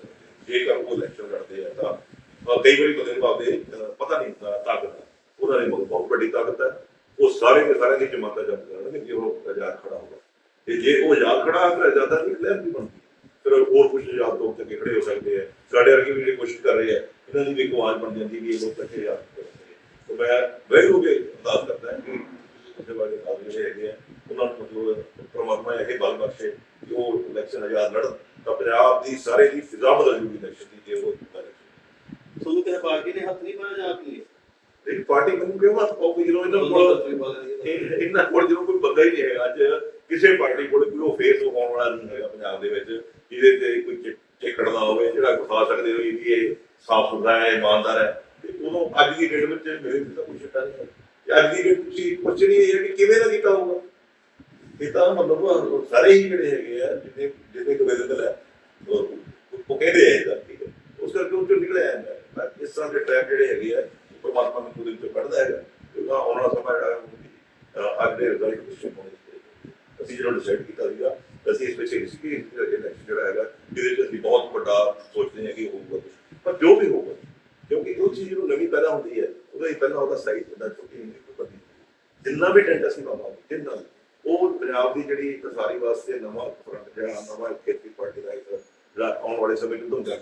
ਜੇਕਰ ਉਹ ਇਲੈਕਸ਼ਨ ਲੜਦੇ ਆ ਤਾਂ ਕਈ ਵਾਰੀ ਬੰਦੇ ਨੂੰ ਆਪਦੇ ਪਤਾ ਨਹੀਂ ਹੁੰਦਾ ਤਾਕਤ ਉਹਨਾਂ ਨੇ ਬਹੁਤ ਵੱਡੀ ਤਾਕਤ ਹੈ। ਉਹ ਸਾਰੇ ਦੇ ਸਾਰੇ ਦੀ ਜਮਾਤਾਂ ਜਦ ਕਰਨਗੇ ਜੇ ਉਹ ਆਜ਼ਾਦ ਖੜਾ ਹੋਗਾ ਤੇ ਜੇ ਉਹ ਆਜ਼ਾਦ ਖੜਾ ਹੋਗਾ ਆਜ਼ਾਦਾਂ ਦੀ ਕਲੈਮ ਨਹੀਂ ਬਣਦੀ। ਫਿਰ ਹੋਰ ਕੁਝ ਆਜ਼ਾਦ ਲੋਕ ਤੇ ਖੜੇ ਹੋ ਸਕਦੇ ਆ। ਸਾਡੇ ਵਰਗੇ ਵੀ ਜਿਹੜੇ ਕੋਸ਼ਿਸ਼ ਕਰ ਰਹੇ ਆ, ਇਹਨਾਂ ਦੀ ਵੀ ਇੱਕ ਆਵਾਜ਼ ਬਣ ਜਾਂਦੀ ਵੀ ਇਹ ਲੋਕ ਇਕੱਠੇ ਆਜ਼ਾਦ ਕਰਨਗੇ ਮੈਂ ਵੈਰੂ ਕੇ ਅਰਦਾਸ ਕਰਦਾ ਕਿ ਉਹਦੇ ਬਾਰੇ ਆਪ ਹੈਗੇ ਆ, ਉਹਨਾਂ ਨੂੰ ਮਤਲਬ ਪ੍ਰਮਾਤਮਾ ਇਹ ਬਲ ਬਖਸ਼ੇ। ਉਹ ਇਲੈਕਸ਼ਨ ਆਜ਼ਾਦ ਲੜਨ ਤਾਂ ਪੰਜਾਬ ਦੀ ਸਾਰੇ ਦੀ ਫਿਜ਼ਾ ਬਦਲ ਜੂਗੀ ਇਲੈਕਸ਼ਨ ਦੀ ਜੇ ਉਹ election ਤੁਹਾਨੂੰ ਕਿਸੇ ਪਾਰਟੀ ਨੇ ਹੱਥ ਨਹੀਂ ਪਾਇਆ ਜਾਂ ਆਪਣੀ ਇਹ ਪਾਰਟੀ ਮੈਨੂੰ ਕਿਉਂ ਹੱਥ ਪਾਉਗੀ ਜਦੋਂ ਇਹਨਾਂ ਕੋਲ ਇਹ- ਇਹਨਾਂ ਕੋਲ ਜਦੋਂ ਕੋਈ ਬੰਦਾ ਹੀ ਨਹੀਂ ਹੈਗਾ ਅੱਜ ਕਿਸੇ ਪਾਰਟੀ ਕੋਲ ਕੋਈ ਉਹ ਫੇਸ ਹੋਣ ਵਾਲਾ ਨਹੀਂ ਹੈਗਾ ਪੰਜਾਬ ਦੇ ਵਿੱਚ ਜਿਹਦੇ ਤੇ ਕੋਈ ਚਿੱਕੜ ਨਾ ਹੋਵੇ ਜਿਹੜਾ ਦਿਖਾ ਸਕਦੇ ਹੋ ਵੀ ਇਹ ਸਾਫ਼ ਸੁਥਰਾ ਹੈ ਇਮਾਨਦਾਰ ਹੈ। ਤੇ ਉਦੋਂ ਅੱਜ ਦੀ ਡੇਟ ਵਿੱਚ ਮੇਰੇ ਵੀ ਤਾਂ ਸ਼ੱਕਾ ਨਹੀਂ ਅੱਜ ਦੀ ਡੇਟ ਤੁਸੀਂ ਇਹ ਹੈ ਕਿ ਕਿਵੇਂ ਦਾ ਕੀਤਾ ਹੋਊਗਾ? ਇਹ ਤਾਂ ਮਤਲਬ ਸਾਰੇ ਹੀ ਜਿਹੜੇ ਹੈਗੇ ਆ ਜਿੰਨੇ ਜਿੰਨੇ ਕੋ ਹੈ ਉਹ ਕਹਿੰਦੇ ਆ ਇਹਦਾ ਠੀਕ ਹੈ। ਉਸ ਕਰਕੇ ਉਹ ਚੋਂ ਨਿਕਲਿਆ ਜਾਂਦਾ ਹੈ। ਇਸ ਤਰ੍ਹਾਂ ਦੇ ਟ੍ਰੈਪ ਜਿਹੜੇ ਹੈਗੇ ਆ ਪਰਮਾਤਮਾ ਨੂੰ ਖੁਦ ਵਿੱਚੋਂ ਕੱਢਦਾ ਹੈਗਾ। ਤੇ ਆਉਣ ਵਾਲਾ ਸਮਾਂ ਜਿਹੜਾ ਅੱਜ ਦੇ ਰਿਜ਼ਲਟ ਕੁਝ ਹੋਣੇ ਅਸੀਂ ਜਿਹੜਾ ਡਿਸਾਈਡ ਕੀਤਾ ਸੀਗਾ ਅਸੀਂ ਇਸ ਵਿੱਚ ਇਸ ਕੀ ਜਿਹੜਾ ਹੈਗਾ ਜਿਹਦੇ ਵਿੱਚ ਅਸੀਂ ਬਹੁਤ ਵੱਡਾ ਸੋਚਦੇ ਹਾਂ ਕਿ ਹੋਊਗਾ ਕੁਛ। ਪਰ ਜੋ ਵੀ ਹੋਊਗਾ ਕਿਉਂਕਿ ਉਹ ਚੀਜ਼ ਨੂੰ ਨਵੀਂ ਪੈਦਾ ਹੁੰਦੀ ਹੈ ਉਹਦਾ ਹੀ ਪਹਿਲਾਂ ਉਹਦਾ ਸਹੀ ਹੁੰਦਾ ਛੋਟੀ ਹੁੰਦੀ ਹੈ ਜਿੰਨਾ ਵੀ ਟੈਂਟ ਅਸੀਂ ਪਾਵਾਂਗੇ ਜਿੰਨਾ ਵੀ, ਉਹ ਪੰਜਾਬ ਦੀ ਜਿਹੜੀ ਉਸਾਰੀ ਵਾਸਤੇ ਨਵਾਂ ਫਰੰਟ ਜਿਹੜਾ ਨਵਾਂ ਖੇਤੀ ਪਾਰਟੀ ਦਾ ਇੱਕ ਜਿਹੜਾ ਆਉਣ ਵਾਲੇ ਸਮੇਂ ਨੂੰ ਹੁੰਦਾ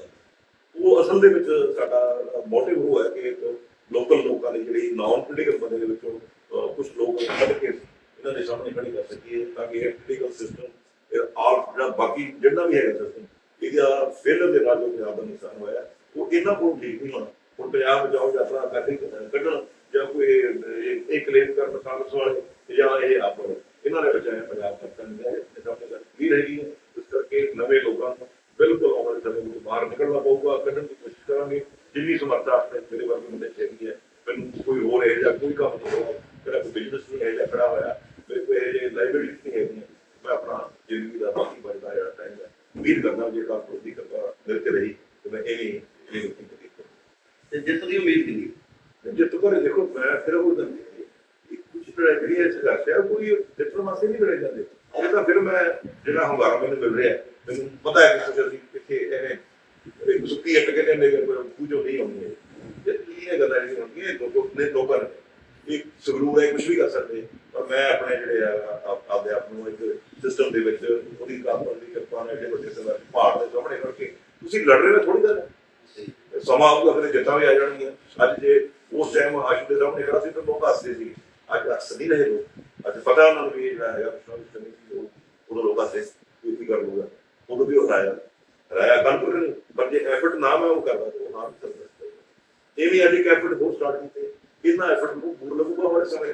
ਉਹ ਅਸਲ ਦੇ ਵਿੱਚ ਸਾਡਾ ਮੋਟਿਵ ਉਹ ਹੈ ਕਿ ਲੋਕਲ ਲੋਕਾਂ ਦੀ ਜਿਹੜੀ ਨਾਨ ਪੋਲੀਟੀਕਲ ਬੰਦੇ ਦੇ ਵਿੱਚੋਂ ਕੁਝ ਲੋਕ ਕੱਢ ਕੇ ਇਹਨਾਂ ਦੇ ਸਾਹਮਣੇ ਖੜੀ ਕਰ ਸਕੀਏ ਤਾਂ ਕਿ ਇਹ ਪੋਲੀਟੀਕਲ ਸਿਸਟਮ ਇਹ ਆਲ ਜਿਹੜਾ ਬਾਕੀ ਜਿਹੜਾ ਵੀ ਹੈਗਾ ਸਿਸਟਮ ਇਹਦਾ ਫੇਲਰ ਦੇ ਨਾਲ ਜੋ ਪੰਜਾਬ ਦਾ ਨੁਕਸਾਨ ਹੋਇਆ, ਉਹ ਇਹਨਾਂ ਕੋਲ ਠੀਕ ਨਹੀਂ ਹੋਣਾ। ਹੁਣ ਪੰਜਾਬ ਜਾਓ ਯਾਤਰਾ ਕਰਨੀ ਕੱਢਣ ਜਾਂ ਕੋਈ ਇਹ ਕਲੇਮ ਕਰਨ, ਕਾਂਗਰਸ ਵਾਲੇ ਜਾਂ ਇਹ ਆਪ ਇਹਨਾਂ ਨੇ ਬਚਾਇਆ ਪੰਜਾਬ ਤੱਕ ਨਹੀਂ ਗਏ ਇਹ ਸਭ ਤੋਂ ਕੀ ਰਹੇਗੀ ਇਸ ਕਰਕੇ ਨਵੇਂ ਲੋਕਾਂ ਨੂੰ ਬਿਲਕੁਲ ਆਉਣ ਵਾਲੇ ਸਮੇਂ ਵਿੱਚ ਬਾਹਰ ਨਿਕਲਣਾ ਪਊਗਾ ਕੱਢਣ ਦੀ ਕੋਸ਼ਿਸ਼ ਕਰਾਂਗੇ ਜਿੰਨੀ ਸਮਰੱਥਾ ਆਪਣੇ ਮੇਰੇ ਵਰਗੇ ਬੰਦੇ ਚਾਹੀਦੀ ਹੈ ਮੈਨੂੰ ਕੋਈ ਹੋਰ ਇਹ ਜਾਂ ਕੋਈ ਕੰਮ ਨਹੀਂ ਹੋਗਾ ਮੇਰਾ ਕੋਈ ਬਿਜ਼ਨਸ ਨਹੀਂ ਹੈ ਜਾਂ ਖੜਾ ਹੋਇਆ ਮੇਰੇ ਕੋਈ ਇਹ ਲਾਇਬਿਲਿਟੀ ਨਹੀਂ ਹੈਗੀ ਮੈਂ ਆਪਣਾ ਜ਼ਿੰਦਗੀ ਦਾ ਬਾਕੀ ਬਚਦਾ ਜਿਹੜਾ ਟਾਈਮ ਹੈ ਉਮੀਦ ਕਰਦਾ ਜੇ ਕਾਲ ਕੋਈ ਦੀ ਕਿਰਪਾ ਮੇਰੇ ਤੇ ਰਹੀ ਤੇ ਮੈਂ ਇਹ ਨਹੀਂ ਇਹ ਨਹੀਂ ਕਰੀ ਤੇ ਜਿੱਤ ਦੀ ਉਮੀਦ ਕਿੰਨੀ ਜਿੱਤ ਪਰ ਦੇਖੋ ਮੈਂ ਫਿਰ ਉਹ ਕੁਝ ਜਿਹੜੀ ਹੈ ਸੰਘਰਸ਼ ਹੈ ਕੋਈ ਡਿਪਲੋਮਾਸੀ ਨਹੀਂ ਕਰੇ ਜਾਂਦੇ ਉਹ ਤਾਂ ਫਿਰ ਮੈਂ ਜਿਹੜਾ ਹੰਗਾਰਾ ਮੈਨੂੰ ਮਿਲ ਰਿਹਾ ਮੈਨੂੰ ਪਤਾ ਹੈ ਕਿ ਕੁਝ ਅਸੀਂ ਕਿੱਥੇ ਐਵੇਂ ਇੱਕ ਸੁੱਕੀ ਅੱਟ ਕੇ ਨੇ ਪੂਜੋ ਨਹੀਂ ਹੋਣੀ ਹੈ ਇਹ ਇਹ ਗੱਲਾਂ ਜਿਹੜੀਆਂ ਹੁੰਦੀਆਂ ਇਹ ਲੋਕੋ ਨੇ ਲੋਕਾਂ ਨੇ ਇਹ ਸਗਰੂਰ ਹੈ ਕੁਝ ਵੀ ਕਰ ਸਕਦੇ ਪਰ ਮੈਂ ਆਪਣੇ ਜਿਹੜੇ ਆ ਆਪਦੇ ਆਪ ਨੂੰ ਇੱਕ ਸਿਸਟਮ ਦੇ ਵਿੱਚ ਉਹਦੀ ਕਾਮਨ ਦੀ ਕਿਰਪਾ ਨਾਲ ਜਿਹੜੇ ਵੱਡੇ ਸਵਾਲ ਭਾਰਤ ਦੇ ਸਾਹਮਣੇ ਕਰਕੇ ਤੁਸੀਂ ਲੜ ਰਹੇ ਹੋ ਥੋੜੀ ਗੱਲ ਹੈ ਸਮਾਂ ਆਊਗਾ, ਫਿਰ ਜਿੱਤਾਂ ਵੀ ਆ ਜਾਣਗੀਆਂ। ਅੱਜ ਜੇ ਉਸ ਟਾਈਮ ਆਸ਼ੂ ਦੇ ਸਾਹਮਣੇ ਖੜਾ ਸੀ ਤਾਂ ਲੋਕ ਹੱਸਦੇ ਸੀ। ਅੱਜ ਹੱਸ ਨਹੀਂ ਰਹੇ ਲੋਕ। ਅੱਜ ਪਤਾ ਉਹਨਾਂ ਨੂੰ ਵੀ ਇਹ ਜਿਹੜਾ ਹੈਗਾ ਪਿਛਲਾ ਵੀ ਉਹ ਉਦੋਂ ਲੋਕ ਹੱਸਦੇ ਸੀ ਕੀ ਕਰ ਲੂਗਾ ਉਦੋਂ ਵੀ ਹਰਾਇਆ। ਹਰਾਇਆ ਕੱਲ ਪਰ ਜੇ ਐਫਰਟ ਨਾ ਮੈਂ ਉਹ ਕਰਦਾ, ਤਾਂ ਉਹ ਹਾਰ ਸਕਦਾ ਇਹ ਵੀ ਅੱਜ ਇੱਕ ਐਫਰਟ ਹੋਰ ਸਟਾਰਟ ਕੀਤੇ। ਇਹਨਾਂ ਐਫਰਟ ਨੂੰ ਪੂਰ ਲੱਗੂਗਾ ਵਾਲੇ ਸਮੇਂ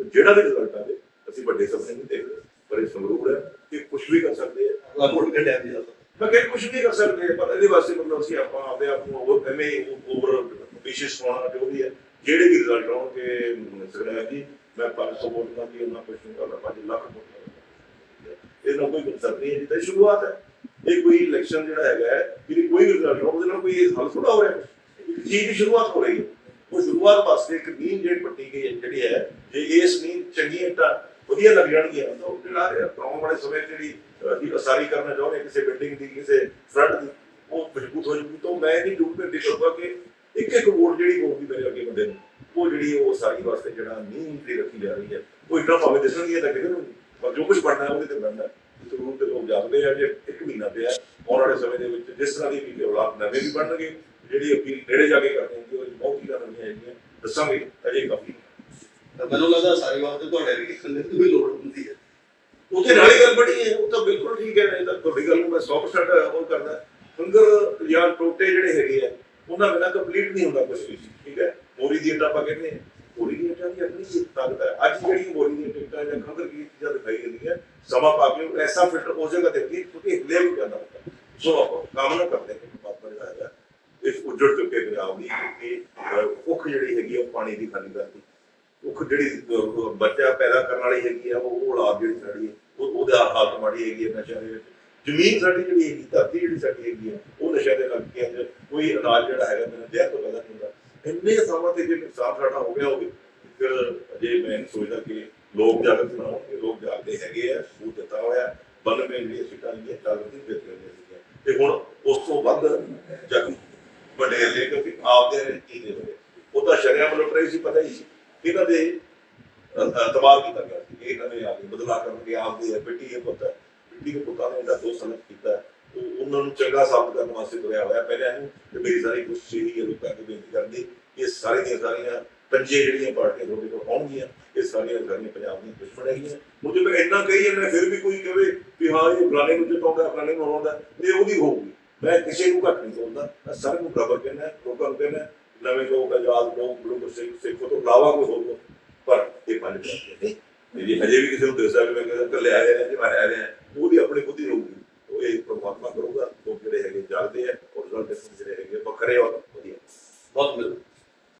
ਜਿਹੜਾ ਵੀ ਰਿਜ਼ਲਟ ਆਵੇ ਅਸੀਂ ਵੱਡੇ ਸੁਪਨੇ ਨਹੀਂ ਦੇਖਦੇ ਪਰ ਇਹ ਸੰਗਰੂਰ ਹੈ ਕਿ ਕੁਝ ਵੀ ਕਰ ਸਕਦੇ ਆ। ਲਾਹੌਰ ਕੱਢਿਆ ਵੀ ਜਾਂਦਾ ਮੈਂ ਕਿਹਾ ਕੁਝ ਵੀ ਕਰ ਸਕਦੇ ਪਰ ਇਹਦੇ ਵਾਸਤੇ ਮਤਲਬ ਅਸੀਂ ਆਪਾਂ ਆਪਦੇ ਆਪ ਨੂੰ ਉਹ ਐਵੇਂ ਓਵਰ ਵਿਸ਼ੇਸ਼ ਹੋਣਾ ਜੋ ਵੀ ਹੈ ਜਿਹੜੇ ਵੀ ਰਿਜ਼ਲਟ ਆਉਣਗੇ ਸਕਦਾ ਜੀ ਮੈਂ 500 ਵੋਟ ਨਾਲ ਵੀ ਉਹਨਾਂ ਕੁਝ ਨਹੀਂ ਕਰਦਾ 5 ਲੱਖ ਇਹ ਨਾ ਕੋਈ ਮਕਸਦ ਨਹੀਂ ਹੈ ਜਿੱਦਾਂ ਸ਼ੁਰੂਆਤ ਹੈ। ਇਹ ਕੋਈ ਇਲੈਕਸ਼ਨ ਜਿਹੜਾ ਹੈਗਾ ਹੈ, ਜਿਹਦੀ ਕੋਈ ਰਿਜ਼ਲਟ ਉਹਦੇ ਨਾਲ ਕੋਈ ਹੱਲ ਥੋੜਾ ਹੋ ਰਿਹਾ। ਚੀਜ਼ ਦੀ ਸ਼ੁਰੂਆਤ ਹੋ ਰਹੀ ਹੈ। ਉਹ ਸ਼ੁਰੂਆਤ ਇੱਕ ਨੀਂਹ ਜਿਹੜੀ ਪੱਟੀ ਗਈ ਹੈ ਜਿਹੜੀ ਹੈ ਜੇ ਇਸ ਨੀਂਹ ਚੰਗੀ ਇੱਟਾਂ ਵਧੀਆ ਲੱਗ ਜਾਣਗੀਆਂ ਤਾਂ ਉਹ ਜਿਹੜਾ ਹੈ, ਵਾਲੇ ਸਮੇਂ ਜਿਹੜੀ ਅਸੀਂ ਉਸਾਰੀ ਕਰਨਾ ਚਾਹੁੰਦੇ ਕਿਸੇ ਬਿਲਡਿੰਗ ਦੀ ਕਿਸੇ ਫਰੰਟ ਦੀ ਉਹ ਮਜ਼ਬੂਤ ਹੋ ਜੂਗੀ ਤਾਂ ਮੈਂ ਨਹੀਂ ਜੂਟ ਤੇ ਕਰੂੰਗਾ ਕਿ ਇੱਕ ਇੱਕ ਵੋਟ ਜਿਹੜੀ ਹੋਊਗੀ ਮੇਰੇ ਅੱਗੇ ਬੰਦੇ ਨੂੰ ਉਹ ਜਿਹੜੀ ਉਹ ਉਸਾਰੀ ਵਾਸਤੇ ਜਿਹੜਾ ਨੀਂਹ ਤੇ ਰੱਖੀ ਜਾ ਰਹੀ ਹੈ ਉਹ ਇੱਦਾਂ ਭਾਵੇਂ ਦਿਸਣਗੀਆਂ ਤਾਂ ਕਿਤੇ ਨੂੰ ਪਰ ਜੋ ਕੁਝ ਬਣਨਾ ਉਹਦੇ ਤੇ ਬਣਨਾ ਜ਼ਰੂਰ ਤੇ ਲੋਕ ਜਾਗਦੇ ਆ ਜੇ ਇੱਕ ਮਹੀਨਾ ਪਿਆ ਆਉਣ ਵਾਲੇ ਸਮੇਂ ਦੇ ਵਿੱਚ ਜਿਸ ਤਰ੍ਹਾਂ ਦੀ ਵੀ ਔਲਾਦ ਨਵੇਂ ਵੀ ਬਣਨਗੇ ਜਿਹੜੀ ਅਪੀਲ ਨੇੜੇ ਜਾ ਕੇ ਕਰਦੇ ਹਾਂ ਉਹ ਬਹੁਤ ਹੀ ਨਵੀਆਂ ਹੈਗੀਆਂ ਦੱਸਾਂਗੇ ਅਜੇ ਕਾਫੀ। ਤਾਂ ਮੈਨੂੰ ਲੱਗਦਾ ਸਾਰੀ ਵਾਰ ਤੇ ਤੁਹਾਡੇ ਵੀ ਖੰਡੇ ਦੀ ਵੀ ਲੋੜ ਹੁੰਦੀ ਹੈ। ਉਹਦੇ ਨਾਲ ਹੀ ਗੱਲ ਬਣੀ ਹੈ ਉਹ ਤਾਂ ਬਿਲਕੁਲ ਠੀਕ ਹੈ ਇਹ ਤਾਂ ਤੁਹਾਡੀ ਗੱਲ ਨੂੰ ਮੈਂ 100% ਉਹ ਕਰਦਾ। ਹੰਗਰ ਜਾਂ ਟੋਟੇ ਜਿਹੜੇ ਹੈਗੇ ਆ ਉਹਨਾਂ ਬਿਨਾਂ ਕੰਪਲੀਟ ਨਹੀਂ ਹੁੰਦਾ ਕੁਝ ਵੀ ਠੀਕ ਹੈ? ਮੋਰੀ ਦੀ ਅੱਡਾ ਆਪਾਂ ਕਹਿੰਦੇ ਮੋਰੀ ਦੀ ਅੱਡਾ ਦੀ ਆਪਣੀ ਤਾਕਤ ਹੈ। ਅੱਜ ਜਿਹੜੀ ਮੋਰੀ ਦੀ ਟਿਕਟਾਂ ਜਾਂ ਖੰਗਰ ਦੀ ਚੀਜ਼ਾਂ ਦਿਖਾਈ ਜਾਂਦੀਆਂ ਸਮਾਂ ਪਾ ਕੇ ਐਸਾ ਫਿਲਟਰ ਉਸ ਜਗ੍ਹਾ ਤੇ ਕੀ ਕਿਉਂਕਿ ਹਿੱਲਿਆ ਵੀ ਜਾਂਦਾ ਹੁੰਦਾ। ਸੋ ਆਪਾਂ ਕਾਮਨਾ ਕਰਦੇ ਹਾਂ ਕਿ ਬਾਤ ਜਿਹੜਾ ਹੈਗਾ ਇਸ ਉੱਜੜ ਚੁੱਕੇ ਪੰਜਾਬ ਦੀ ਕਿ ਭੁੱਖ ਜਿਹੜੀ ਹੈਗੀ ਆ ਉਹ ਪਾਣੀ ਦੀ ਖਾਲੀ ਕਰਦੀ ਭੁੱਖ ਜਿਹੜੀ ਬੱਚਾ ਪੈਦਾ ਕਰਨ ਵਾਲੀ ਹੈਗੀ ਆ, ਉਹ ਔਲਾਦ ਜਿਹੜੀ ਸਾਡੀ ਉਹ ਉਹਦਾ ਹਾਲਤ ਮਾੜੀ ਹੈਗੀ ਹੈ ਨਸ਼ਿਆਂ ਦੇ ਵਿੱਚ। ਜ਼ਮੀਨ ਸਾਡੀ ਜਿਹੜੀ ਹੈਗੀ, ਧਰਤੀ ਜਿਹੜੀ ਸਾਡੀ ਹੈਗੀ ਆ, ਉਹ ਨਸ਼ਿਆਂ ਦੇ ਲੱਗ ਕੇ ਕੋਈ ਅਨਾਜ ਜਿਹੜਾ ਹੈਗਾ ਮੈਨੂੰ ਦੇਹ ਤੋਂ ਪੈਦਾ ਨਹੀਂ ਹੁੰਦਾ। ਇੰਨੇ ਸਮਾਂ ਤੇ ਜੇ ਨੁਕਸਾਨ ਸਾਡਾ ਹੋ ਗਿਆ ਹੋਵੇ, ਫਿਰ ਅਜੇ ਮੈਂ ਸੋਚਦਾ ਕਿ ਲੋਕ ਜਾਗਰਤ ਨਾ ਹੋਣਗੇ ਲੋਕ ਜਾਗਦੇ ਹੈਗੇ ਆ ਸੂਤ ਦਿੱਤਾ ਹੋਇਆ ਬੰਨ ਮੇ ਜਿਹੜੀ ਸਿੱਟਾਂ ਦੀ ਜਾਗਰਤੀ ਦਿੱਤੀ ਹੋਈ ਹੈ ਤੇ ਹੁਣ ਉਸ ਤੋਂ ਵੱਧ ਜਗ ਕਿਉਂਕਿ ਆਪਦੇ ਕੀ ਹੋਏ ਉਹ ਤਾਂ ਸ਼ਰਿਆ ਵੱਲੋਂ ਟਰੇ ਸੀ, ਪਤਾ ਹੀ ਸੀ। ਇਹਨਾਂ ਦੇ ਤਬਾਹ ਕੀਤਾ ਗਿਆ ਸੀ ਇਹ ਨਵੇਂ ਆ ਬਦਲਾ ਕਰਨਗੇ ਆਪਦੇ ਹੈ ਬੇਟੀ ਇਹ ਪੁੱਤ ਹੈ ਦੇ ਪੁੱਤਾਂ ਨੇ ਜਿਹੜਾ ਦੋਸਤ ਨੇ ਕੀਤਾ, ਉਹ ਉਹਨਾਂ ਨੂੰ ਚੰਗਾ ਸਾਬਤ ਕਰਨ ਵਾਸਤੇ ਤੁਰਿਆ ਹੋਇਆ। ਪਹਿਲਾਂ ਇਹਨੂੰ ਤੇ ਮੇਰੀ ਸਾਰੀ ਕੋਸ਼ਿਸ਼ ਇਹੀ ਹੈ ਲੋਕਾਂ ਅੱਗੇ ਬੇਨਤੀ ਕਰਦੀ ਇਹ ਸਾਰੇ ਦੀਆਂ ਸਾਰੀਆਂ ਪੰਜੇ ਜਿਹੜੀਆਂ ਪਾਰਟੀਆਂ ਤੁਹਾਡੇ ਕੋਲ ਆਉਣਗੀਆਂ, ਇਹ ਸਾਰੀਆਂ ਸਾਰੀਆਂ ਪੰਜਾਬ ਦੀਆਂ ਦੁਸ਼ਮਣ ਹੈਗੀਆਂ। ਮੁਝੇ ਮੈਂ ਇੰਨਾ ਕਹੀ ਜਾਂਦਾ, ਫਿਰ ਵੀ ਕੋਈ ਕਹੇ ਵੀ ਹਾਂ, ਇਹ ਫਲਾਣੇ ਨੂੰ ਜਿਤਾਉਂਦਾ ਫਲਾਣੇ ਨੂੰ ਹਰਾਉਂਦਾ ਇਹ ਉਹਦੀ ਹੋਊਗੀ। ਮੈਂ ਕਿਸੇ ਨੂੰ ਘੱਟ ਨਹੀਂ ਚਾਹੁੰਦਾ ਮੈਂ ਸਾਰਿਆਂ ਨੂੰ ਬਰਾਬਰ ਕਹਿੰਦਾ ਲੋਕਾਂ ਨੂੰ ਕਹਿੰਦਾ ਨਵੇਂ ਲੋਕ ਆਜ਼ਾਦ ਲੋਕ ਲੋਕ ਸਿੱਖ ਸਿੱਖ ਤੋਂ ਇਲਾਵਾ ਕੋਈ ਹੋਰ ਪਰ ਇਹ ਪੰਜ ਪਾਰਟੀਆਂ ਨੇ ਤੇ ਹਜੇ ਵੀ ਕਿਸੇ ਨੂੰ ਦਿਸਦਾ ਵੀ ਮੈਂ ਕੱਲੇ ਆਇਆ ਜਾਂ ਮੈਂ ਆਇਆ ਰਿਹਾ ਉਹਦੀ ਆਪਣੀ ਬੁੱਧੀ ਹੋਊਗੀ। ਉਹ ਇਹ ਪ੍ਰਮਾਤਮਾ ਕਰੂਗਾ, ਲੋਕ ਜਿਹੜੇ ਹੈਗੇ ਜਾਗਦੇ ਆ ਔਰ ਜਿਹੜੇ ਹੈਗੇ ਵੱਖਰੇ ਔਰ ਵਧੀਆ। ਬਹੁਤ ਮਿਲਦਾ